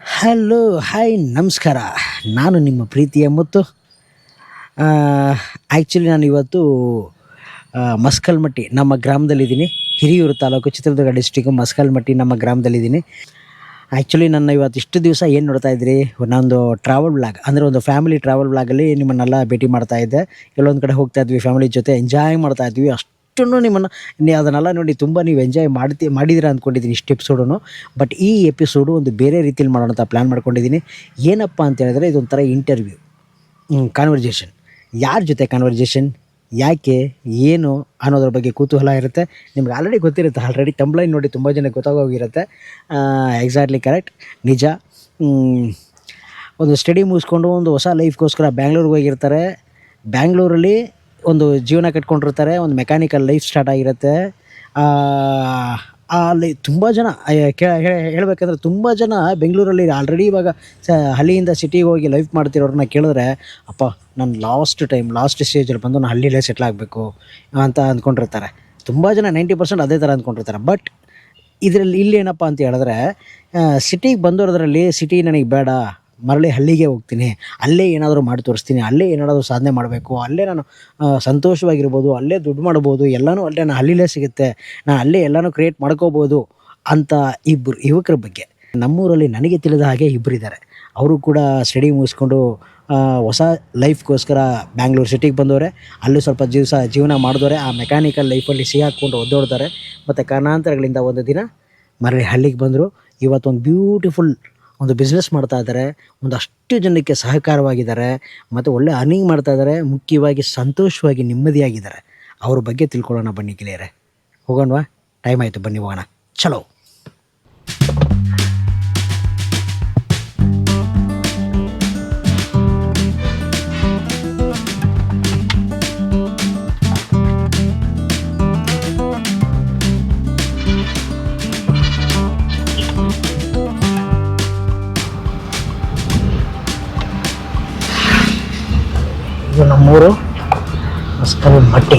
Hello hi ನಮಸ್ಕಾರ. ನಾನು ನಿಮ್ಮ ಪ್ರೀತಿಯ ಮುತ್ತು. ಆ್ಯಕ್ಚುಲಿ ನಾನು ಇವತ್ತು ಮಸ್ಕಲ್ಮಟ್ಟಿ ನಮ್ಮ ಗ್ರಾಮದಲ್ಲಿದ್ದೀನಿ. ಹಿರಿಯೂರು ತಾಲೂಕು ಚಿತ್ರದುರ್ಗ ಡಿಸ್ಟಿಕ್ಕು ಮಸ್ಕಲ್ಮಟ್ಟಿ ನಮ್ಮ ಗ್ರಾಮದಲ್ಲಿದ್ದೀನಿ. ಆ್ಯಕ್ಚುಲಿ ನನ್ನ ಇವತ್ತು ಇಷ್ಟು ದಿವಸ ಏನು ನೋಡ್ತಾ ಇದ್ರಿ? ನಾನೊಂದು ಟ್ರಾವೆಲ್ ಬ್ಲಾಗ್ ಅಂದರೆ ಒಂದು ಫ್ಯಾಮಿಲಿ ಟ್ರಾವೆಲ್ ಬ್ಲಾಗಲ್ಲಿ ನಿಮ್ಮನ್ನೆಲ್ಲ ಭೇಟಿ ಮಾಡ್ತಾ ಇದ್ದೆ. ಎಲ್ಲೊಂದು ಕಡೆ ಹೋಗ್ತಾ ಇದ್ವಿ ಫ್ಯಾಮಿಲಿ ಜೊತೆ ಎಂಜಾಯ್ ಮಾಡ್ತಾ ಇದ್ವಿ. ಅಷ್ಟನ್ನು ನಿಮ್ಮನ್ನು ನೀವು ಅದನ್ನೆಲ್ಲ ನೋಡಿ ತುಂಬ ನೀವು ಎಂಜಾಯ್ ಮಾಡ್ತಿ ಮಾಡಿದ್ದೀರಾ ಅಂದ್ಕೊಂಡಿದ್ದೀನಿ ಇಷ್ಟು ಎಪಿಸೋಡನ್ನು ಬಟ್ ಈ ಎಪಿಸೋಡು ಒಂದು ಬೇರೆ ರೀತಿಯಲ್ಲಿ ಮಾಡೋಣ ಅಂತ ಪ್ಲ್ಯಾನ್ ಮಾಡ್ಕೊಂಡಿದ್ದೀನಿ ಏನಪ್ಪ ಅಂತ ಹೇಳಿದ್ರೆ ಇದೊಂಥರ ಇಂಟರ್ವ್ಯೂ ಕಾನ್ವರ್ಜೇಷನ್ ಯಾರ ಜೊತೆ ಕಾನ್ವರ್ಜೇಷನ್ ಯಾಕೆ? ಏನು? ಅನ್ನೋದ್ರ ಬಗ್ಗೆ ಕುತೂಹಲ ಇರುತ್ತೆ. ನಿಮ್ಗೆ ಆಲ್ರೆಡಿ ಗೊತ್ತಿರುತ್ತೆ. ಆಲ್ರೆಡಿ ತಂಬ್ಲೈನ್ ನೋಡಿ ತುಂಬ ಜನ ಗೊತ್ತಾಗೋಗಿರುತ್ತೆ. ಎಕ್ಸಾಕ್ಟ್ಲಿ ಕರೆಕ್ಟ್ ನಿಜ. ಒಂದು ಸ್ಟಡಿ ಮುಗಿಸ್ಕೊಂಡು ಒಂದು ಹೊಸ ಲೈಫ್ಗೋಸ್ಕರ ಬ್ಯಾಂಗ್ಳೂರಿಗೆ ಹೋಗಿರ್ತಾರೆ. ಬ್ಯಾಂಗ್ಳೂರಲ್ಲಿ ಒಂದು ಜೀವನ ಕಟ್ಕೊಂಡಿರ್ತಾರೆ, ಒಂದು ಮೆಕ್ಯಾನಿಕಲ್ ಲೈಫ್ ಸ್ಟಾರ್ಟ್ ಆಗಿರುತ್ತೆ. ಅಲ್ಲಿ ತುಂಬ ಜನ ಹೇಳಬೇಕಂದ್ರೆ ತುಂಬ ಜನ ಬೆಂಗಳೂರಲ್ಲಿ ಆಲ್ರೆಡಿ ಇವಾಗ ಸ, ಹಳ್ಳಿಯಿಂದ ಸಿಟಿಗೆ ಹೋಗಿ ಲೈಫ್ ಮಾಡ್ತಿರೋರನ್ನ ಕೇಳಿದ್ರೆ, ಅಪ್ಪ, ನಾನು ಲಾಸ್ಟ್ ಟೈಮ್ ಲಾಸ್ಟ್ ಸ್ಟೇಜಲ್ಲಿ ಬಂದು ನಾನು ಹಳ್ಳಿಲೇ ಸೆಟ್ಲ್ ಆಗಬೇಕು ಅಂತ ಅಂದ್ಕೊಂಡಿರ್ತಾರೆ ತುಂಬ ಜನ ನೈಂಟಿ ಪರ್ಸೆಂಟ್ ಅದೇ ಥರ ಅಂದ್ಕೊಂಡಿರ್ತಾರೆ ಬಟ್ ಇದರಲ್ಲಿ ಇಲ್ಲೇನಪ್ಪ ಅಂತ ಹೇಳಿದ್ರೆ ಸಿಟಿಗೆ ಬಂದಿರೋದ್ರಲ್ಲಿ ಸಿಟಿ ನನಗೆ ಬೇಡ ಮರಳಿ ಹಳ್ಳಿಗೆ ಹೋಗ್ತೀನಿ, ಅಲ್ಲೇ ಏನಾದರೂ ಮಾಡಿ ತೋರಿಸ್ತೀನಿ, ಅಲ್ಲೇ ಏನಾದರೂ ಸಾಧನೆ ಮಾಡಬೇಕು, ಅಲ್ಲೇ ನಾನು ಸಂತೋಷವಾಗಿರ್ಬೋದು, ಅಲ್ಲೇ ದುಡ್ಡು ಮಾಡ್ಬೋದು, ಎಲ್ಲನೂ ಅಲ್ಲೇ ನಾನು ಹಳ್ಳಿಲೇ ಸಿಗುತ್ತೆ, ನಾನು ಅಲ್ಲೇ ಎಲ್ಲನೂ ಕ್ರಿಯೇಟ್ ಮಾಡ್ಕೋಬೋದು ಅಂತ ಇಬ್ಬರು ಯುವಕರ ಬಗ್ಗೆ. ನಮ್ಮೂರಲ್ಲಿ ನನಗೆ ತಿಳಿದ ಹಾಗೆ ಇಬ್ಬರಿದ್ದಾರೆ ಅವರು ಕೂಡ ಸ್ಟಡಿ ಮುಗಿಸ್ಕೊಂಡು ಹೊಸ ಲೈಫ್ಗೋಸ್ಕರ ಬ್ಯಾಂಗ್ಳೂರು ಸಿಟಿಗೆ ಬಂದವರೆ. ಅಲ್ಲೂ ಸ್ವಲ್ಪ ದಿವಸ ಜೀವನ ಮಾಡಿದವರೆ. ಆ ಮೆಕ್ಯಾನಿಕಲ್ ಲೈಫಲ್ಲಿ ಸಿಗಾಕೊಂಡು ಒದ್ದೋಡ್ತಾರೆ ಮತ್ತು ಕಾರಣಾಂತರಗಳಿಂದ ಒಂದು ದಿನ ಮರಳಿ ಹಳ್ಳಿಗೆ ಬಂದರು. ಇವತ್ತೊಂದು ಬ್ಯೂಟಿಫುಲ್ ಒಂದು ಬಿಸ್ನೆಸ್ ಮಾಡ್ತಾ ಇದ್ದಾರೆ ಒಂದಷ್ಟು ಜನಕ್ಕೆ ಸಹಕಾರವಾಗಿದ್ದಾರೆ, ಮತ್ತು ಒಳ್ಳೆ ಅರ್ನಿಂಗ್ ಮಾಡ್ತಾ ಇದ್ದಾರೆ ಮುಖ್ಯವಾಗಿ ಸಂತೋಷವಾಗಿ ನೆಮ್ಮದಿಯಾಗಿದ್ದಾರೆ. ಅವ್ರ ಬಗ್ಗೆ ತಿಳ್ಕೊಳ್ಳೋಣ ಬನ್ನಿ ಗೆಳೆಯರೆ. ಹೋಗೋಣವಾ? ಟೈಮ್ ಆಯಿತು, ಬನ್ನಿ ಹೋಗೋಣ. ಚಲೋ. ನಮ್ಮೂರು ಮಸ್ಕಲ್ ಮಟ್ಟಿ.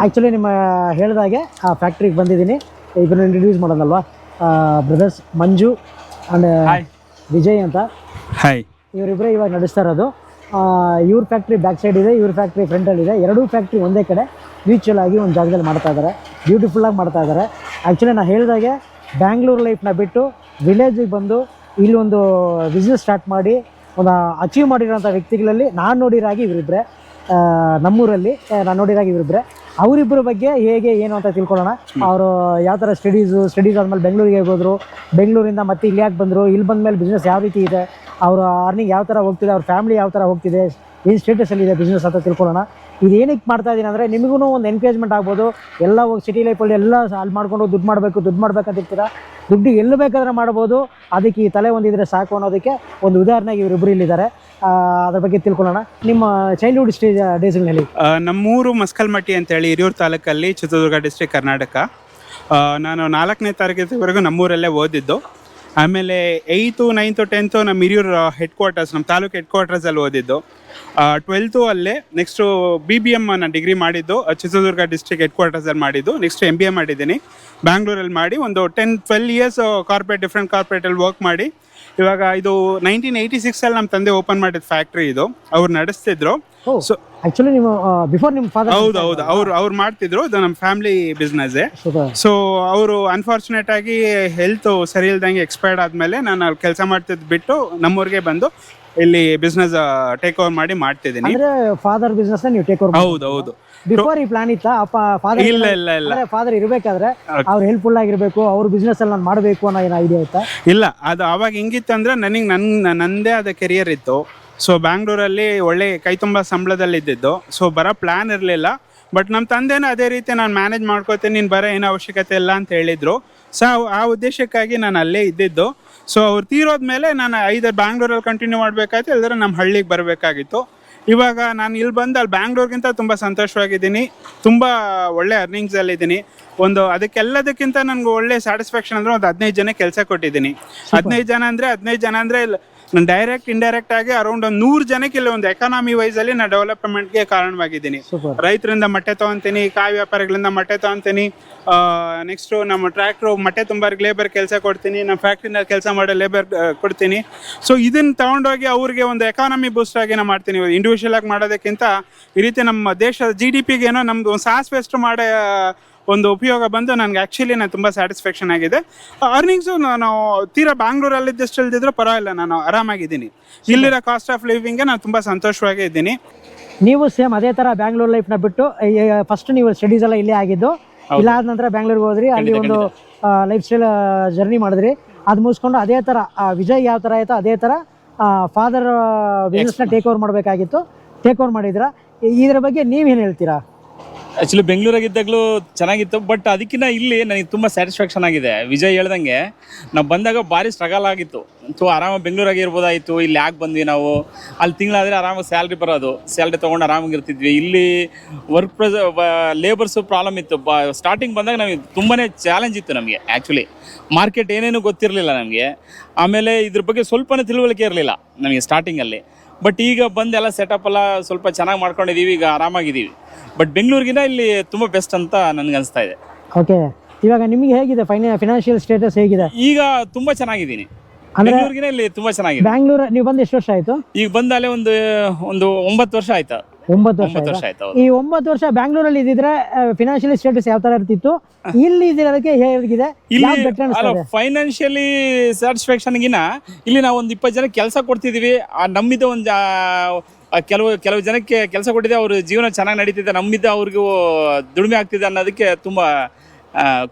ಆ್ಯಕ್ಚುಲಿ ನಿಮ್ಮ ಹೇಳಿದಾಗೆ ಆ ಫ್ಯಾಕ್ಟ್ರಿಗೆ ಬಂದಿದ್ದೀನಿ. ಇದನ್ನು ಇಂಟ್ರಡ್ಯೂಸ್ ಮಾಡೋದಲ್ವಾ? ಬ್ರದರ್ಸ್ ಮಂಜು ಆ್ಯಂಡ್ ವಿಜಯ್ ಅಂತ. ಹಾಯ್ ಇವರಿಬ್ಬರೇ ಇವಾಗ ನಡೆಸ್ತಾ ಇರೋದು. ಇವ್ರ ಫ್ಯಾಕ್ಟ್ರಿ ಬ್ಯಾಕ್ ಸೈಡ್ ಇದೆ ಇವ್ರ ಫ್ಯಾಕ್ಟ್ರಿ ಫ್ರಂಟಲ್ಲಿ ಇದೆ. ಎರಡೂ ಫ್ಯಾಕ್ಟ್ರಿ ಒಂದೇ ಕಡೆ ಮ್ಯೂಚುವಲ್ ಆಗಿ ಒಂದು ಜಾಗದಲ್ಲಿ ಮಾಡ್ತಾ ಇದ್ದಾರೆ ಬ್ಯೂಟಿಫುಲ್ಲಾಗಿ ಮಾಡ್ತಾ ಇದ್ದಾರೆ ಆ್ಯಕ್ಚುಲಿ ನಾನು ಹೇಳಿದಾಗೆ ಬ್ಯಾಂಗ್ಳೂರು ಲೈಫ್ನ ಬಿಟ್ಟು ವಿಲೇಜಿಗೆ ಬಂದು ಇಲ್ಲಿ ಒಂದು ಬಿಸ್ನೆಸ್ ಸ್ಟಾರ್ಟ್ ಮಾಡಿ ಒಂದು ಅಚೀವ್ ಮಾಡಿರೋಂಥ ವ್ಯಕ್ತಿಗಳಲ್ಲಿ ನಾನು ನೋಡಿರಾಗಿ ಇವರಿಬ್ಬರೇ ನಮ್ಮೂರಲ್ಲಿ ನಾನು ನೋಡಿದಾಗ ಇವರಿಬ್ಬರೇ ಅವರಿಬ್ಬರ ಬಗ್ಗೆ ಹೇಗೆ, ಏನು ಅಂತ ತಿಳ್ಕೊಳ್ಳೋಣ. ಅವರು ಯಾವ ಥರ ಸ್ಟಡೀಸು ಸ್ಟಡೀಸ್ ಆದಮೇಲೆ ಬೆಂಗಳೂರಿಗೆ ಹೋದ್ರು, ಬೆಂಗಳೂರಿಂದ ಮತ್ತೆ ಇಲ್ಲಿ ಯಾಕೆ ಬಂದರು, ಇಲ್ಲಿ ಬಂದಮೇಲೆ ಬಿಸ್ನೆಸ್ ಯಾವ ರೀತಿ ಇದೆ, ಅವರ ಅರ್ನಿಂಗ್ ಯಾವ ಥರ ಹೋಗ್ತಿದೆ, ಅವ್ರ ಫ್ಯಾಮಿಲಿ ಯಾವ ಥರ ಹೋಗ್ತಿದೆ, ಏನು ಸ್ಟೇಟಸಲ್ಲಿದೆ ಬಿಸ್ನೆಸ್ ಅಂತ ತಿಳ್ಕೊಳ್ಳೋಣ. ಇದು ಏನಕ್ಕೆ ಮಾಡ್ತಾ ಇದ್ದೀನಿ ಅಂದರೆ ನಿಮಗೂ ಒಂದು ಎನ್ಕರೇಜ್ಮೆಂಟ್ ಆಗ್ಬೋದು. ಎಲ್ಲ ಹೋಗಿ ಸಿಟಿ ಲೈಫಲ್ಲಿ ಎಲ್ಲ ಅಲ್ಲಿ ಮಾಡ್ಕೊಂಡು ದುಡ್ಡು ಮಾಡಬೇಕು, ದುಡ್ಡು ಮಾಡ್ಬೇಕಂತ ಇರ್ತೀರಾ? ದುಡ್ಡು ಎಲ್ಲಿ ಬೇಕಾದ್ರೆ ಮಾಡ್ಬೋದು. ಅದಕ್ಕೆ ಈ ತಲೆ ಒಂದಿದ್ರೆ ಸಾಕು ಅನ್ನೋದಕ್ಕೆ ಒಂದು ಉದಾಹರಣೆಗೆ ಇವರಿಬ್ಬರು ಇಲ್ಲಿದ್ದಾರೆ. ಅದ್ರ ಬಗ್ಗೆ ತಿಳ್ಕೊಳ್ಳೋಣ. ನಿಮ್ಮ ಚೈಲ್ಡ್ಹುಡ್ ಸ್ಟೇಜ್ ಡೇಸ್ಗಳಲ್ಲಿ ನಮ್ಮೂರು ಮಸ್ಕಲ್ಮಟ್ಟಿ ಅಂತೇಳಿ ಹಿರಿಯೂರು ತಾಲೂಕಲ್ಲಿ ಚಿತ್ರದುರ್ಗ ಡಿಸ್ಟ್ರಿಕ್ಟ್ ಕರ್ನಾಟಕ. ನಾನು ನಾಲ್ಕನೇ ತರಗತಿವರೆಗೂ ನಮ್ಮೂರಲ್ಲೇ ಓದಿದ್ದು. ಆಮೇಲೆ ಏಯ್ತು ನೈನ್ತು ಟೆಂತು ನಮ್ಮ ಹಿರಿಯೂರು ಹೆಡ್ ಕ್ವಾರ್ಟರ್ಸ್ ನಮ್ಮ ತಾಲೂಕು ಹೆಡ್ ಕ್ವಾರ್ಟರ್ಸಲ್ಲಿ ಓದಿದ್ದು. ಟ್ವೆಲ್ತು ಅಲ್ಲೇ ನೆಕ್ಸ್ಟು ಬಿ ಬಿ ಎಂ ನಾನು ಡಿಗ್ರಿ ಮಾಡಿದ್ದು ಚಿತ್ರದುರ್ಗ ಡಿಸ್ಟ್ರಿಕ್ಟ್ ಹೆಡ್ ಕ್ವಾರ್ಟರ್ಸಲ್ಲಿ ಮಾಡಿದ್ದು. ನೆಕ್ಸ್ಟ್ ಎಂ ಬಿ ಎ ಮಾಡಿದ್ದೀನಿ. ಬ್ಯಾಂಗ್ಳೂರಲ್ಲಿ ಮಾಡಿ ಒಂದು ten twelve years corporate different ಕಾರ್ಪೊರೇಟಲ್ಲಿ work ಮಾಡಿ ಇವಾಗ ಇದು ನೈನ್ಟೀನ್ ಏಯ್ಟಿ ಸಿಕ್ಸಲ್ಲಿ ನಮ್ಮ ತಂದೆ ಓಪನ್ ಮಾಡಿದ ಫ್ಯಾಕ್ಟ್ರಿ ಇದು. ಅವ್ರು ನಡೆಸ್ತಿದ್ರು. ಸೊ ಆ್ಯಕ್ಚುಲಿ ನೀವು ಬಿಫೋರ್ ನಿಮ್ಮ ಫಾದರ್ ಹೌದು ಹೌದು. ಅವ್ರು ಅವ್ರು ಮಾಡ್ತಿದ್ರು. ಇದು ನಮ್ಮ ಫ್ಯಾಮಿಲಿ ಬಿಸ್ನೆಸ್ ಸೊ ಅವರು ಅನ್ಫಾರ್ಚುನೇಟ್ ಆಗಿ ಹೆಲ್ತ್ ಸರಿ ಇಲ್ದಂಗೆ ಎಕ್ಸ್ಪೈರ್ಡ್ ಆದ್ಮೇಲೆ ನಾನು ಅಲ್ಲಿ ಕೆಲಸ ಮಾಡ್ತಿದ್ ಬಿಟ್ಟು ನಮ್ಮೂರಿಗೆ ಬಂದು ಇಲ್ಲಿ ಬಿಸ್ನೆಸ್ ಟೇಕ್ ಓವರ್ ಮಾಡಿ ಮಾಡ್ತಿದ್ದೀನಿ. ಅಂದ್ರೆ ಫಾದರ್ ಬಿಸ್ನೆಸ್ ನೀವು ಟೇಕ್ ಓವರ್ ಹೌದು ಹೌದು. ಬಿಫೋರ್ ಈ ಪ್ಲಾನ್ ಇತ್ತ ಅಪ್ಪ ಫಾದರ್ ಇಲ್ಲ ಇಲ್ಲ ಇಲ್ಲ. ಫಾದರ್ ಇರಬೇಕಾದ್ರೆ ಅವ್ರು ಹೆಲ್ಪ್ಫುಲ್ ಆಗಿರ್ಬೇಕು ಅವ್ರ ಬಿಸ್ನೆಸ್ ಅಲ್ಲಿ ನಾನು ಮಾಡಬೇಕು ಅನ್ನೋ ಏನೋ ಐಡಿಯಾ ಇತ್ತಾ? ಇಲ್ಲ ಅದು ಅವಾಗ ಹೆಂಗಿತ್ತು ಅಂದ್ರೆ ನನಗೆ ನನ್ನ ನಂದೇ ಆದ ಕೆರಿಯರ್ ಇತ್ತು. ಸೊ ಬ್ಯಾಂಗ್ಳೂರಲ್ಲಿ ಒಳ್ಳೆ ಕೈ ತುಂಬ ಸಂಬಳದಲ್ಲಿ ಇದ್ದಿದ್ದು. ಸೊ ಬರೋ ಪ್ಲಾನ್ ಇರಲಿಲ್ಲ. ಬಟ್ ನಮ್ಮ ತಂದೆನೂ ಅದೇ ರೀತಿ ನಾನು ಮ್ಯಾನೇಜ್ ಮಾಡ್ಕೋತೀನಿ ನೀನು ಬರೋ ಏನೋ ಅವಶ್ಯಕತೆ ಇಲ್ಲ ಅಂತ ಹೇಳಿದ್ರು. ಸೊ ಆ ಉದ್ದೇಶಕ್ಕಾಗಿ ನಾನು ಅಲ್ಲೇ ಇದ್ದಿದ್ದು. ಸೊ ಅವ್ರು ತೀರೋದ್ಮೇಲೆ ನಾನು ಐದರ್ ಬ್ಯಾಂಗ್ಳೂರಲ್ಲಿ ಕಂಟಿನ್ಯೂ ಮಾಡಬೇಕಾಯ್ತು ಇಲ್ಲದ್ರೆ ನಮ್ಮ ಹಳ್ಳಿಗೆ ಬರಬೇಕಾಗಿತ್ತು. ಇವಾಗ ನಾನು ಇಲ್ಲಿ ಬಂದು ಅಲ್ಲಿ ಬ್ಯಾಂಗ್ಳೂರ್ಗಿಂತ ತುಂಬ ಸಂತೋಷವಾಗಿದ್ದೀನಿ. ತುಂಬ ಒಳ್ಳೆ ಅರ್ನಿಂಗ್ಸಲ್ಲಿದ್ದೀನಿ ಒಂದು ಅದಕ್ಕೆಲ್ಲದಕ್ಕಿಂತ ನನಗೆ ಒಳ್ಳೆ ಸ್ಯಾಟಿಸ್ಫ್ಯಾಕ್ಷನ್ ಅಂದರೆ ಒಂದು ಹದಿನೈದು ಜನ ಕೆಲಸ ಕೊಟ್ಟಿದ್ದೀನಿ. ಹದಿನೈದು ಜನ ಅಂದರೆ ಹದಿನೈದು ಜನ ಅಂದರೆ ನಾನು ಡೈರೆಕ್ಟ್ ಇಂಡೈರೆಕ್ಟ್ ಆಗಿ ಅರೌಂಡ್ ಒಂದು ನೂರು ಜನಕ್ಕೆ ಇಲ್ಲಿ ಒಂದು ಎಕಾನಮಿ ವೈಸ್ ಅಲ್ಲಿ ನಾನು ಡೆವಲಪ್ಮೆಂಟ್ಗೆ ಕಾರಣವಾಗಿದ್ದೀನಿ. ರೈತರಿಂದ ಮೊಟ್ಟೆ ತಗೊಂತೀನಿ ಕಾಯಿ ವ್ಯಾಪಾರಿಗಳಿಂದ ಮೊಟ್ಟೆ ತಗೊಂತೀನಿ ನೆಕ್ಸ್ಟ್ ನಮ್ಮ ಟ್ರ್ಯಾಕ್ಟ್ರು ಮೊಟ್ಟೆ ತುಂಬಾರಿಗೆ ಲೇಬರ್ ಕೆಲಸ ಕೊಡ್ತೀನಿ ನಮ್ಮ ಫ್ಯಾಕ್ಟ್ರಿನ ಕೆಲಸ ಮಾಡೋ ಲೇಬರ್ ಕೊಡ್ತೀನಿ. ಸೊ ಇದನ್ನ ತಗೊಂಡೋಗಿ ಅವ್ರಿಗೆ ಒಂದು ಎಕಾನಮಿ ಬೂಸ್ಟ್ ಆಗಿ ನಾ ಮಾಡ್ತೀನಿ. ಇಂಡಿವಿಜುವಲ್ ಆಗಿ ಮಾಡೋದಕ್ಕಿಂತ ಈ ರೀತಿ ನಮ್ಮ ದೇಶದ ಜಿ ಡಿ ಪಿಗೆ ಏನೋ ನಮ್ದು ಒಂದು ವೆಸ್ಟ್ ಮಾಡೋ ಒಂದು ಉಪಯೋಗ ಬಂದು ನನಗೆ ಆ್ಯಕ್ಚುಲಿ ನಾನು ತುಂಬ ಸ್ಯಾಟಿಸ್ಫ್ಯಾಕ್ಷನ್ ಆಗಿದೆ. ಅರ್ನಿಂಗ್ಸು ನಾನು ತೀರಾ ಬ್ಯಾಂಗ್ಳೂರಲ್ಲಿ ಇದ್ದಷ್ಟು ಇಲ್ದಿದ್ರು ಪರವಾಗಿಲ್ಲ ನಾನು ಆರಾಮಾಗಿದ್ದೀನಿ. ಇಲ್ಲಿರೋ ಕಾಸ್ಟ್ ಆಫ್ ಲಿವಿಂಗ್ಗೆ ನಾನು ತುಂಬ ಸಂತೋಷವಾಗಿ ಇದ್ದೀನಿ. ನೀವು ಸೇಮ್ ಅದೇ ಥರ ಬ್ಯಾಂಗ್ಳೂರ್ ಲೈಫ್ನ ಬಿಟ್ಟು ಫಸ್ಟ್ ನೀವು ಸ್ಟಡೀಸ್ ಎಲ್ಲ ಇಲ್ಲೇ ಆಗಿದ್ದು ಇಲ್ಲ ಆದ ನಂತರ ಬ್ಯಾಂಗ್ಳೂರ್ಗೆ ಹೋದ್ರಿ ಅಲ್ಲಿ ಒಂದು ಲೈಫ್ ಸ್ಟೈಲ್ ಜರ್ನಿ ಮಾಡಿದ್ರಿ. ಅದು ಮುಗಿಸ್ಕೊಂಡು ಅದೇ ತರ ಆ, ವಿಜಯ್ ಯಾವ ತರ ಆಯಿತು ಅದೇ ಥರ ಫಾದರ್ ಬಿಸ್ನೆಸ್ನ ಟೇಕ್ ಓವರ್ ಮಾಡಬೇಕಾಗಿತ್ತು. ಟೇಕ್ ಓವರ್ ಮಾಡಿದ್ರ ಇದ್ರ ಬಗ್ಗೆ ನೀವೇನು ಹೇಳ್ತೀರಾ? ಆ್ಯಕ್ಚುಲಿ ಬೆಂಗಳೂರಾಗಿದ್ದಾಗಲೂ ಚೆನ್ನಾಗಿತ್ತು ಬಟ್ ಅದಕ್ಕಿಂತ ಇಲ್ಲಿ ನನಗೆ ತುಂಬ ಸ್ಯಾಟಿಸ್ಫ್ಯಾಕ್ಷನ್ ಆಗಿದೆ. ವಿಜಯ್ ಹೇಳ್ದಂಗೆ, ನಾವು ಬಂದಾಗ ಭಾರಿ ಸ್ಟ್ರಗಲ್ ಆಗಿತ್ತು. ಸೊ ಆರಾಮಾಗಿ ಬೆಂಗಳೂರಾಗೆ ಇರ್ಬೋದಾಯಿತು ಇಲ್ಲಿ ಯಾಕೆ ಬಂದ್ವಿ ನಾವು? ಅಲ್ಲಿ ತಿಂಗಳಾದರೆ ಆರಾಮಾಗಿ ಸ್ಯಾಲ್ರಿ ಬರೋದು ಸ್ಯಾಲ್ರಿ ತೊಗೊಂಡು ಆರಾಮಾಗಿರ್ತಿದ್ವಿ. ಇಲ್ಲಿ ವರ್ಕ್ ಪ್ರೆಸ್ ಲೇಬರ್ಸು ಪ್ರಾಬ್ಲಮ್ ಇತ್ತು. ಬ ಸ್ಟಾರ್ಟಿಂಗ್ ಬಂದಾಗ ನಮಗೆ ತುಂಬಾ ಚಾಲೆಂಜ್ ಇತ್ತು ನಮಗೆ ಆ್ಯಕ್ಚುಲಿ ಮಾರ್ಕೆಟ್ ಏನೇನು ಗೊತ್ತಿರಲಿಲ್ಲ ನಮಗೆ. ಆಮೇಲೆ ಇದ್ರ ಬಗ್ಗೆ ಸ್ವಲ್ಪನೇ ತಿಳುವಳಿಕೆ ಇರಲಿಲ್ಲ ನಮಗೆ ಸ್ಟಾರ್ಟಿಂಗಲ್ಲಿ ಬಟ್ ಈಗ ಬಂದೆಲ್ಲ ಸೆಟಪ್ ಎಲ್ಲ ಸ್ವಲ್ಪ ಚೆನ್ನಾಗಿ ಮಾಡ್ಕೊಂಡಿದ್ದೀವಿ ಈಗ ಆರಾಮಾಗಿದ್ದೀವಿ ಬಟ್ ಬೆಂಗಳೂರಿಗಿಂತ ಇಲ್ಲಿ ತುಂಬ ಬೆಸ್ಟ್ ಅಂತ ನನಗೆ ಅನಿಸ್ತಾ ಇದೆ. ಓಕೆ ಇವಾಗ ನಿಮಗೆ ಹೇಗಿದೆ ಫೈನಾನ್ಷಿಯಲ್ ಸ್ಟೇಟಸ್ ಹೇಗಿದೆ? ಈಗ ತುಂಬ ಚೆನ್ನಾಗಿದ್ದೀನಿ. ಬೆಂಗಳೂರಿಗಿಂತ ಇಲ್ಲಿ ತುಂಬ ಚೆನ್ನಾಗಿದೆ. ಬೆಂಗಳೂರು ನೀವು ಬಂದು ಎಷ್ಟು ವರ್ಷ ಆಯ್ತು? ಈಗ ಬಂದಾಲೆ ಒಂದು ಒಂದು ಒಂಬತ್ತು ವರ್ಷ ಆಯ್ತಾ. ಒಂಬತ್ತು ವರ್ಷ ವರ್ಷ ಆಯ್ತು? ಈ ಒಂಬತ್ತು ವರ್ಷ ಬ್ಯಾಂಗ್ಳೂರಲ್ಲಿ ಇದ್ದಿದ್ರೆ ಫಿನಾನ್ಷಿಯಲ್ ಸ್ಟೇಟಸ್ ಯಾವ ತರ ಇರ್ತಿತ್ತು? ಇಲ್ಲಿ ಇದಿರೋದಕ್ಕೆ ಹೇಗಿದೆ ಇಲ್ಲಿ ಸ್ಯಾಟಿಸ್ಫ್ಯಾಕ್ಷನ್ ಗಿನ ಇಲ್ಲಿ ನಾವು ಒಂದು ಇಪ್ಪತ್ತು ಜನ ಕೆಲಸ ಕೊಡ್ತಿದೀವಿ. ಆ ನಮ್ಮಿದ ಒಂದು ಕೆಲವು ಕೆಲವು ಜನಕ್ಕೆ ಕೆಲಸ ಕೊಟ್ಟಿದೆ. ಅವ್ರ ಜೀವನ ಚೆನ್ನಾಗಿ ನಡೀತಿದೆ. ನಮ್ಮಿದ್ದ ಅವ್ರಿಗೂ ದುಡಿಮೆ ಆಗ್ತಿದೆ ಅನ್ನೋದಕ್ಕೆ ತುಂಬಾ